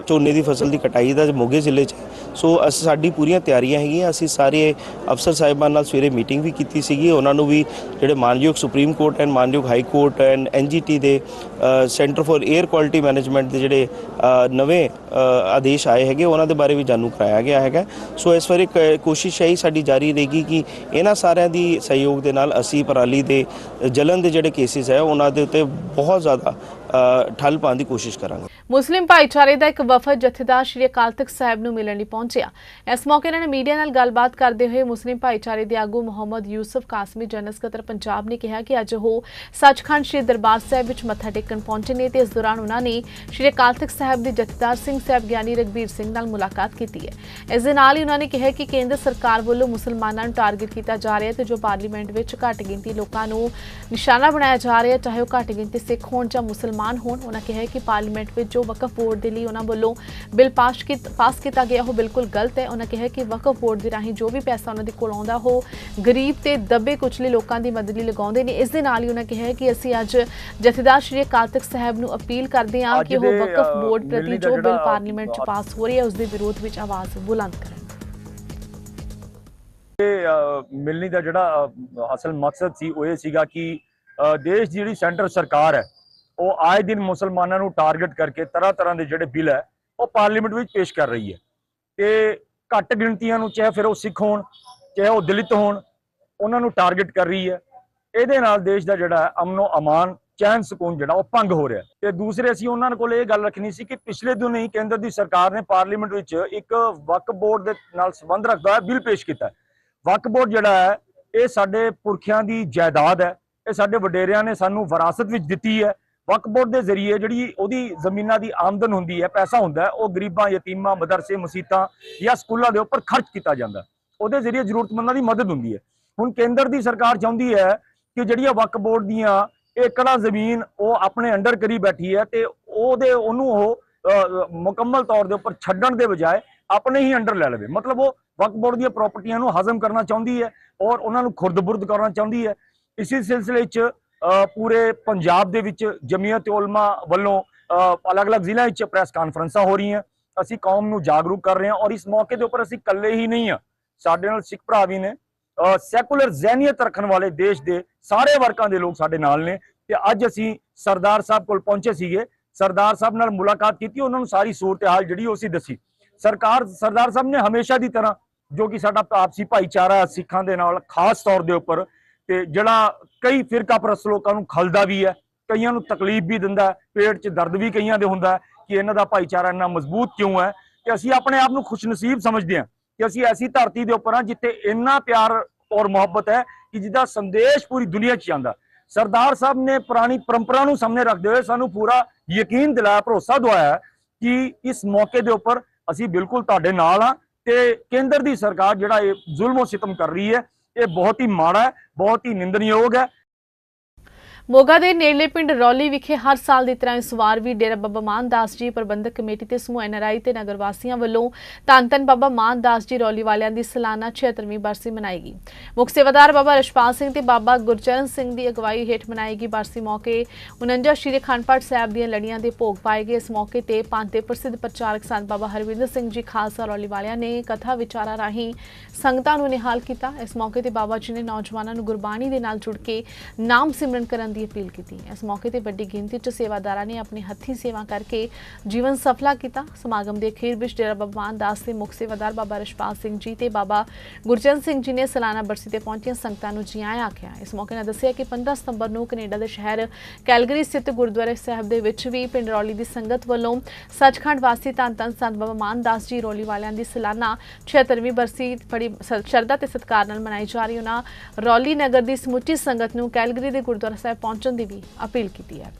ਝੋਨੇ ਦੀ ਫਸਲ ਦੀ ਕਟਾਈ ਦਾ ਮੋਗੇ ਜ਼ਿਲ੍ਹੇ 'ਚ। ਸੋ ਅਸੀਂ ਸਾਡੀ ਪੂਰੀਆਂ ਤਿਆਰੀਆਂ ਹੈਗੀਆਂ। ਅਸੀਂ ਸਾਰੇ ਅਫਸਰ ਸਾਹਿਬਾਨ ਨਾਲ ਸਵੇਰੇ ਮੀਟਿੰਗ ਵੀ ਕੀਤੀ ਸੀਗੀ। ਉਹਨਾਂ ਨੂੰ ਵੀ ਜਿਹੜੇ ਮਾਨਯੋਗ ਸੁਪਰੀਮ ਕੋਰਟ ਐਂਡ ਮਾਨਯੋਗ ਹਾਈ ਕੋਰਟ ਐਂਡ ਐਨਜੀਟੀ ਦੇ centre for air quality management ਦੇ ਜਿਹੜੇ ਨਵੇਂ ਆਦੇਸ਼ ਆਏ ਹੈਗੇ, ਉਹਨਾਂ ਦੇ ਬਾਰੇ ਵੀ ਜਾਣੂ ਕਰਾਇਆ ਗਿਆ ਹੈਗਾ। ਸੋ ਇਸ ਵਾਰੀ ਕ- ਕੋਸ਼ਿਸ਼ ਹੈ ਸਾਡੀ ਜਾਰੀ ਰਹੇਗੀ ਕਿ ਇਹਨਾਂ ਸਾਰਿਆਂ ਦੀ ਸਹਿਯੋਗ ਦੇ ਨਾਲ ਅਸੀਂ ਪਰਾਲੀ ਦੇ ਜਲਨ ਦੇ ਜਿਹੜੇ ਕੇਸਿਸ ਹੈ, ਉਹਨਾਂ ਦੇ ਉੱਤੇ ਬਹੁਤ ਜ਼ਿਆਦਾ ਠੱਲ ਪਾਉਣ ਦੀ ਕੋਸ਼ਿਸ਼ ਕਰਾਂਗੇ। ਮੁਸਲਿਮ ਭਾਈਚਾਰੇ ਦਾ ਇੱਕ ਵਫਦ ਜਥੇਦਾਰ ਸ਼੍ਰੀ ਅਕਾਲ ਤਖਤ ਸਾਹਿਬ ਨੂੰ ਮਿਲਣ ਲਈ ਪਹੁੰਚਿਆ। ਇਸ ਮੌਕੇ ਇਹਨਾਂ ਨੇ ਮੀਡੀਆ ਨਾਲ ਗੱਲਬਾਤ ਕਰਦੇ ਹੋਏ ਮੁਸਲਿਮ ਭਾਈਚਾਰੇ ਦੇ ਆਗੂ ਮੁਹੰਮਦ ਯੂਸਫ ਕਾਸਮੀ, ਜਨਰਲ ਸਕੱਤਰ ਪੰਜਾਬ ਨੇ ਕਿਹਾ ਕਿ ਅੱਜ ਉਹ ਸੱਚਖੰਡ ਸ਼੍ਰੀ ਦਰਬਾਰ ਸਾਹਿਬ ਵਿੱਚ ਮੱਥਾ ਟੇਕਣ ਪਹੁੰਚੇ ਨੇ ਤੇ ਇਸ ਦੌਰਾਨ ਉਹਨਾਂ ਨੇ ਸ਼੍ਰੀ ਅਕਾਲ ਤਖਤ ਸਾਹਿਬ ਦੇ ਜਥੇਦਾਰ ਸਿੰਘ ਸਾਹਿਬ ਗਿਆਨੀ ਰਗਬੀਰ ਸਿੰਘ ਨਾਲ ਮੁਲਾਕਾਤ ਕੀਤੀ ਹੈ। ਇਸ ਦੇ ਨਾਲ ਹੀ ਉਹਨਾਂ ਨੇ ਕਿਹਾ ਕਿ ਕੇਂਦਰ ਸਰਕਾਰ ਵੱਲੋਂ ਮੁਸਲਮਾਨਾਂ ਨੂੰ ਟਾਰਗੇਟ ਕੀਤਾ ਜਾ ਰਿਹਾ ਹੈ ਤੇ ਜੋ ਪਾਰਲੀਮੈਂਟ ਵਿੱਚ ਘੱਟ ਗਿਣਤੀ ਲੋਕਾਂ ਨੂੰ ਨਿਸ਼ਾਨਾ ਬਣਾਇਆ ਜਾ ਰਿਹਾ, ਚਾਹੇ ਉਹ ਘੱਟ ਗਿਣਤੀ ਸਿੱਖ ਹੋਣ ਜਾਂ ਮੁਸਲਮਾਨ ਹੋਣ ਉਹਨਾਂ ਕਿਹਾ ਕਿ ਪਾਰਲੀਮੈਂਟ ਵਿੱਚ ਜੋ ਵਕਫ ਬੋਰਡ ਦੇ ਲਈ ਉਹਨਾਂ ਵੱਲੋਂ ਬਿੱਲ ਪਾਸ ਕੀਤ ਪਾਸ ਕੀਤਾ ਗਿਆ ਉਹ ਬਿਲਕੁਲ ਗਲਤ ਹੈ। ਉਹਨਾਂ ਕਿਹਾ ਕਿ ਵਕਫ ਬੋਰਡ ਦੇ ਰਾਹੀਂ ਜੋ ਵੀ ਪੈਸਾ ਉਹਨਾਂ ਦੇ ਕੋਲ ਆਉਂਦਾ ਉਹ ਗਰੀਬ ਤੇ ਦੱਬੇ ਕੁਚਲੇ ਲੋਕਾਂ ਦੀ ਮਦਦ ਲਈ ਲਗਾਉਂਦੇ ਨੇ। ਇਸ ਦੇ ਨਾਲ ਹੀ ਉਹਨਾਂ ਕਿਹਾ ਕਿ ਅਸੀਂ ਅੱਜ ਜਥੇਦਾਰ ਸ਼੍ਰੀ ਅਕਾਲ ਤਖਤ ਸਾਹਿਬ ਨੂੰ ਅਪੀਲ ਕਰਦੇ ਹਾਂ ਕਿ ਉਹ ਵਕਫ ਬੋਰਡ ਪ੍ਰਤੀ ਜੋ ਬਿੱਲ ਪਾਰਲੀਮੈਂਟ 'ਚ ਪਾਸ ਹੋ ਰਹੀ ਹੈ ਉਸ ਦੇ ਵਿਰੋਧ ਵਿੱਚ ਆਵਾਜ਼ ਬੁਲੰਦ ਕਰਨ। ਮਿਲਣੀ ਦਾ ਜਿਹੜਾ ਅਸਲ ਮਕਸਦ ਸੀ ਉਹ ਇਹ ਸੀਗਾ ਕਿ ਦੇਸ਼ ਦੀ ਜਿਹੜੀ ਸੈਂਟਰ ਸਰਕਾਰ ਹੈ ਉਹ ਆਏ ਦਿਨ ਮੁਸਲਮਾਨਾਂ ਨੂੰ ਟਾਰਗੇਟ ਕਰਕੇ ਤਰ੍ਹਾਂ ਤਰ੍ਹਾਂ ਦੇ ਜਿਹੜੇ ਬਿੱਲ ਹੈ, ਉਹ ਪਾਰਲੀਮੈਂਟ ਵਿੱਚ ਪੇਸ਼ ਕਰ ਰਹੀ ਹੈ। ਤੇ ਘੱਟ ਗਿਣਤੀਆਂ ਨੂੰ ਚਾਹੇ ਫਿਰ ਉਹ ਸਿੱਖ ਹੋਣ, ਚਾਹੇ ਉਹ ਦਲਿਤ ਹੋਣ, ਉਹਨਾਂ ਨੂੰ ਟਾਰਗੇਟ ਕਰ ਰਹੀ ਹੈ। ਇਹਦੇ ਨਾਲ ਦੇਸ਼ ਦਾ ਜਿਹੜਾ ਅਮਨੋ ਅਮਾਨ, ਚੈਨ ਸਕੂਨ ਜਿਹੜਾ ਉਹ ਭੰਗ ਹੋ ਰਿਹਾ ਤੇ ਦੂਸਰੇ ਅਸੀਂ ਉਹਨਾਂ ਕੋਲ ਇਹ ਗੱਲ ਰੱਖਣੀ ਸੀ ਕਿ ਪਿਛਲੇ ਦਿਨ ਹੀ ਕੇਂਦਰ ਦੀ ਸਰਕਾਰ ਨੇ ਪਾਰਲੀਮੈਂਟ ਵਿੱਚ ਇੱਕ ਵਕਫ ਬੋਰਡ ਦੇ ਨਾਲ ਸੰਬੰਧ ਰੱਖਦਾ ਹੋਇਆ ਬਿੱਲ ਪੇਸ਼ ਕੀਤਾ ਹੈ। ਵਕਫ ਬੋਰਡ ਜਿਹੜਾ ਹੈ, ਇਹ ਸਾਡੇ ਪੁਰਖਿਆਂ ਦੀ ਜਾਇਦਾਦ ਹੈ। ਇਹ ਸਾਡੇ ਵਡੇਰਿਆਂ ਨੇ ਸਾਨੂੰ ਵਿਰਾਸਤ ਵਿੱਚ ਦਿੱਤੀ ਹੈ। ਵਕਫ ਬੋਰਡ ਦੇ ਜ਼ਰੀਏ ਜਿਹੜੀ ਉਹਦੀ ਜ਼ਮੀਨਾਂ ਦੀ ਆਮਦਨ ਹੁੰਦੀ ਹੈ, ਪੈਸਾ ਹੁੰਦਾ ਉਹ ਗਰੀਬਾਂ, ਯਤੀਮਾਂ, ਮਦਰਸੇ, ਮਸੀਤਾਂ ਜਾਂ ਸਕੂਲਾਂ ਦੇ ਉੱਪਰ ਖਰਚ ਕੀਤਾ ਜਾਂਦਾ ਉਹਦੇ ਜ਼ਰੀਏ ਜ਼ਰੂਰਤਮੰਦਾਂ ਦੀ ਮਦਦ ਹੁੰਦੀ ਹੈ। ਹੁਣ ਕੇਂਦਰ ਦੀ ਸਰਕਾਰ ਚਾਹੁੰਦੀ ਹੈ ਕਿ ਜਿਹੜੀਆਂ ਵਕਫ ਬੋਰਡ ਦੀਆਂ ਏਕੜਾਂ ਜ਼ਮੀਨ ਉਹ ਆਪਣੇ ਅੰਡਰ ਕਰੀ ਬੈਠੀ ਹੈ ਤੇ ਉਹਦੇ, ਉਹਨੂੰ ਉਹ ਮੁਕੰਮਲ ਤੌਰ ਦੇ ਉੱਪਰ ਛੱਡਣ ਦੇ ਬਜਾਏ ਆਪਣੇ ਹੀ ਅੰਡਰ ਲੈ ਲਵੇ। ਮਤਲਬ ਉਹ ਵਕਫ ਬੋਰਡ ਦੀਆਂ ਪ੍ਰਾਪਰਟੀਆਂ ਨੂੰ ਹਜ਼ਮ ਕਰਨਾ ਚਾਹੁੰਦੀ ਹੈ ਔਰ ਉਹਨਾਂ ਨੂੰ ਖੁਰਦ-ਬੁਰਦ ਕਰਨਾ ਚਾਹੁੰਦੀ ਹੈ। ਇਸੇ ਸਿਲਸਿਲੇ 'ਚ ਪੂਰੇ ਪੰਜਾਬ ਦੇ ਵਿੱਚ ਜਮੀਅਤ ਉਲਮਾ ਵੱਲੋਂ ਅਲੱਗ-ਅਲੱਗ ਜ਼ਿਲ੍ਹਿਆਂ ਵਿੱਚ ਪ੍ਰੈਸ ਕਾਨਫਰੰਸਾਂ ਹੋ ਰਹੀਆਂ। ਅਸੀਂ ਕੌਮ ਨੂੰ ਜਾਗਰੂਕ ਕਰ ਰਹੇ ਹਾਂ ਔਰ ਇਸ ਮੌਕੇ ਦੇ ਉੱਪਰ ਅਸੀਂ ਇਕੱਲੇ ਹੀ ਨਹੀਂ ਹਾਂ। ਸਾਡੇ ਨਾਲ ਸਿੱਖ ਭਰਾ ਵੀ ਨੇ। ਸੈਕੂਲਰ ਜ਼ਹਿਨੀਅਤ ਰੱਖਣ ਵਾਲੇ ਦੇਸ਼ ਦੇ ਸਾਰੇ ਵਰਗਾਂ ਦੇ ਲੋਕ ਸਾਡੇ ਨਾਲ ਨੇ ਤੇ ਅੱਜ ਅਸੀਂ ਸਰਦਾਰ ਸਾਹਿਬ ਕੋਲ ਪਹੁੰਚੇ ਸੀਗੇ। ਸਰਦਾਰ ਸਾਹਿਬ ਨਾਲ ਮੁਲਾਕਾਤ ਕੀਤੀ, ਉਹਨਾਂ ਨੂੰ ਸਾਰੀ ਸੂਰਤ-ਹਾਲ ਜਿਹੜੀ ਉਹ ਅਸੀਂ ਦੱਸੀ। ਸਰਕਾਰ, ਸਰਦਾਰ ਸਾਹਿਬ ਨੇ ਹਮੇਸ਼ਾ ਦੀ ਤਰ੍ਹਾਂ ਜੋ ਕਿ ਸਾਡਾ ਆਪਸੀ ਭਾਈਚਾਰਾ ਸਿੱਖਾਂ ਦੇ ਨਾਲ ਖਾਸ ਤੌਰ ਦੇ ਉੱਪਰ ਤੇ ਜਿਹੜਾ ਕਈ ਫਿਰਕਾ ਪਰਸ ਲੋਕਾਂ ਨੂੰ ਖਲਦਾ ਵੀ ਹੈ, ਕਈਆਂ ਨੂੰ ਤਕਲੀਫ ਵੀ ਦਿੰਦਾ ਪੇਟ 'ਚ ਦਰਦ ਵੀ ਕਈਆਂ ਦੇ ਹੁੰਦਾ ਕਿ ਇਹਨਾਂ ਦਾ ਭਾਈਚਾਰਾ ਇੰਨਾ ਮਜ਼ਬੂਤ ਕਿਉਂ ਹੈ। ਕਿ ਅਸੀਂ ਆਪਣੇ ਆਪ ਨੂੰ ਖੁਸ਼ਨਸੀਬ ਸਮਝਦੇ ਹਾਂ ਕਿ ਅਸੀਂ ਐਸੀ ਧਰਤੀ ਦੇ ਉੱਪਰ ਹਾਂ ਜਿੱਥੇ ਇੰਨਾ ਪਿਆਰ ਔਰ ਮੁਹੱਬਤ ਹੈ ਕਿ ਜਿਹਦਾ ਸੰਦੇਸ਼ ਪੂਰੀ ਦੁਨੀਆ 'ਚ ਜਾਂਦਾ। ਸਰਦਾਰ ਸਾਹਿਬ ਨੇ ਪੁਰਾਣੀ ਪਰੰਪਰਾ ਨੂੰ ਸਾਹਮਣੇ ਰੱਖਦੇ ਹੋਏ ਸਾਨੂੰ ਪੂਰਾ ਯਕੀਨ ਦਿਲਾਇਆ, ਭਰੋਸਾ ਦਵਾਇਆ ਕਿ ਇਸ ਮੌਕੇ ਦੇ ਉੱਪਰ ਅਸੀਂ ਬਿਲਕੁਲ ਤੁਹਾਡੇ ਨਾਲ ਹਾਂ ਤੇ ਕੇਂਦਰ ਦੀ ਸਰਕਾਰ ਜਿਹੜਾ ਇਹ ਜ਼ੁਲਮ ਸਿਤਮ ਕਰ ਰਹੀ ਹੈ ਇਹ ਬਹੁਤ ਹੀ ਮਾੜਾ ਹੈ ਬਹੁਤ ਹੀ ਨਿੰਦਣਯੋਗ ਹੈ। ਮੋਗਾ ਦੇ ਨੇੜਲੇ ਪਿੰਡ ਰੌਲੀ ਵਿਖੇ ਹਰ ਸਾਲ ਦੀ ਤਰ੍ਹਾਂ ਇਸ ਵਾਰ ਵੀ ਡੇਰਾ ਬਾਬਾ ਮਾਨਦਾਸ ਜੀ ਪ੍ਰਬੰਧਕ ਕਮੇਟੀ ਤੇ ਸਮੂਹ ਐਨਆਰਆਈ ਤੇ ਨਗਰ ਵਾਸੀਆਂ ਵੱਲੋਂ ਧੰਨ ਧੰਨ ਬਾਬਾ ਮਾਨਦਾਸ ਜੀ ਰੌਲੀ ਵਾਲਿਆਂ ਦੀ ਸਾਲਾਨਾ 76ਵੀਂ ਬਰਸੀ ਮਨਾਈ ਗਈ ਮੁੱਖ ਸੇਵਾਦਾਰ ਬਾਬਾ ਰਸ਼ਪਾਲ ਸਿੰਘ ਤੇ ਬਾਬਾ ਗੁਰਚਰਨ ਸਿੰਘ ਦੀ ਅਗਵਾਈ ਹੇਠ ਮਨਾਈ ਗਈ ਬਰਸੀ ਮੌਕੇ। 49 ਸ਼੍ਰੀ ਅਖੰਡ ਪਾਠ ਸਾਹਿਬ ਦੀਆਂ ਲੜੀਆਂ ਦੇ ਭੋਗ ਪਾਏ ਗਏ। ਇਸ ਮੌਕੇ ਤੇ ਪੰਜ ਦੇ ਪ੍ਰਸਿੱਧ ਪ੍ਰਚਾਰਕ ਸੰਤ ਬਾਬਾ ਹਰਵਿੰਦਰ ਸਿੰਘ ਜੀ ਖਾਲਸਾ ਰੌਲੀ ਵਾਲਿਆਂ ਨੇ ਕਥਾ ਵਿਚਾਰਾ ਰਾਹੀਂ ਸੰਗਤਾਂ ਨੂੰ ਨਿਹਾਲ ਕੀਤਾ। ਇਸ ਮੌਕੇ ਤੇ ਬਾਬਾ ਜੀ ਨੇ ਨੌਜਵਾਨਾਂ ਨੂੰ ਗੁਰਬਾਣੀ ਦੇ ਨਾਲ ਜੁੜ ਕੇ ਨਾਮ ਸਿਮਰਨ ਕਰਨ ਦੀ ਦੀ ਅਪੀਲ ਕੀਤੀ। ਇਸ ਮੌਕੇ ਤੇ ਵੱਡੀ ਗਿਣਤੀ 'ਚ ਸੇਵਾਦਾਰਾਂ ਨੇ ਆਪਣੀ ਹੱਥੀਂ ਸੇਵਾ ਕਰਕੇ ਜੀਵਨ ਸਫਲਾ ਕੀਤਾ। ਸਮਾਗਮ ਦੇ ਅਖੀਰ ਵਿੱਚ ਡੇਰਾ ਬਾਬਾ ਮਾਨ ਦਾਸ ਦੇ ਮੁੱਖ ਸੇਵਾਦਾਰ ਬਾਬਾ ਰਸ਼ਪਾਲ ਸਿੰਘ ਜੀ ਤੇ ਬਾਬਾ ਗੁਰਚਰਨ ਸਿੰਘ ਜੀ ਨੇ ਸਲਾਨਾ ਬਰਸੀ ਤੇ ਪਹੁੰਚੀਆਂ ਸੰਗਤਾਂ ਨੂੰ ਜੀ ਆਇਆਂ ਆਖਿਆ। ਇਸ ਮੌਕੇ ਨਾਲ ਦੱਸਿਆ ਕਿ 15 ਸਤੰਬਰ ਨੂੰ ਕੈਨੇਡਾ ਦੇ ਸ਼ਹਿਰ ਕੈਲਗਰੀ ਸਥਿਤ ਗੁਰਦੁਆਰਾ ਸਾਹਿਬ ਦੇ ਵਿੱਚ ਵੀ ਪਿੰਡ ਰੌਲੀ ਦੀ ਸੰਗਤ ਵੱਲੋਂ ਸੱਚਖੰਡ ਵਾਸੀ ਧੰਨ ਧੰਨ ਸੰਤ ਬਾਬਾ ਮਾਨ ਦਾਸ ਜੀ ਰੌਲੀ ਵਾਲਿਆਂ ਦੀ ਸਾਲਾਨਾ 76ਵੀਂ ਬਰਸੀ ਬੜੀ ਸ਼ਰਧਾ ਤੇ ਸਤਿਕਾਰ ਨਾਲ ਮਨਾਈ ਜਾ ਰਹੀ। ਉਹਨਾਂ ਰੌਲੀ ਨਗਰ ਦੀ ਸਮੁੱਚੀ ਸੰਗਤ ਨੂੰ ਕੈਲਗਰੀ ਦੇ ਗੁਰਦੁਆਰਾ ਸਾਹਿਬ ਪਹੁੰਚਣ ਦੀ ਵੀ ਅਪੀਲ ਕੀਤੀ ਹੈ।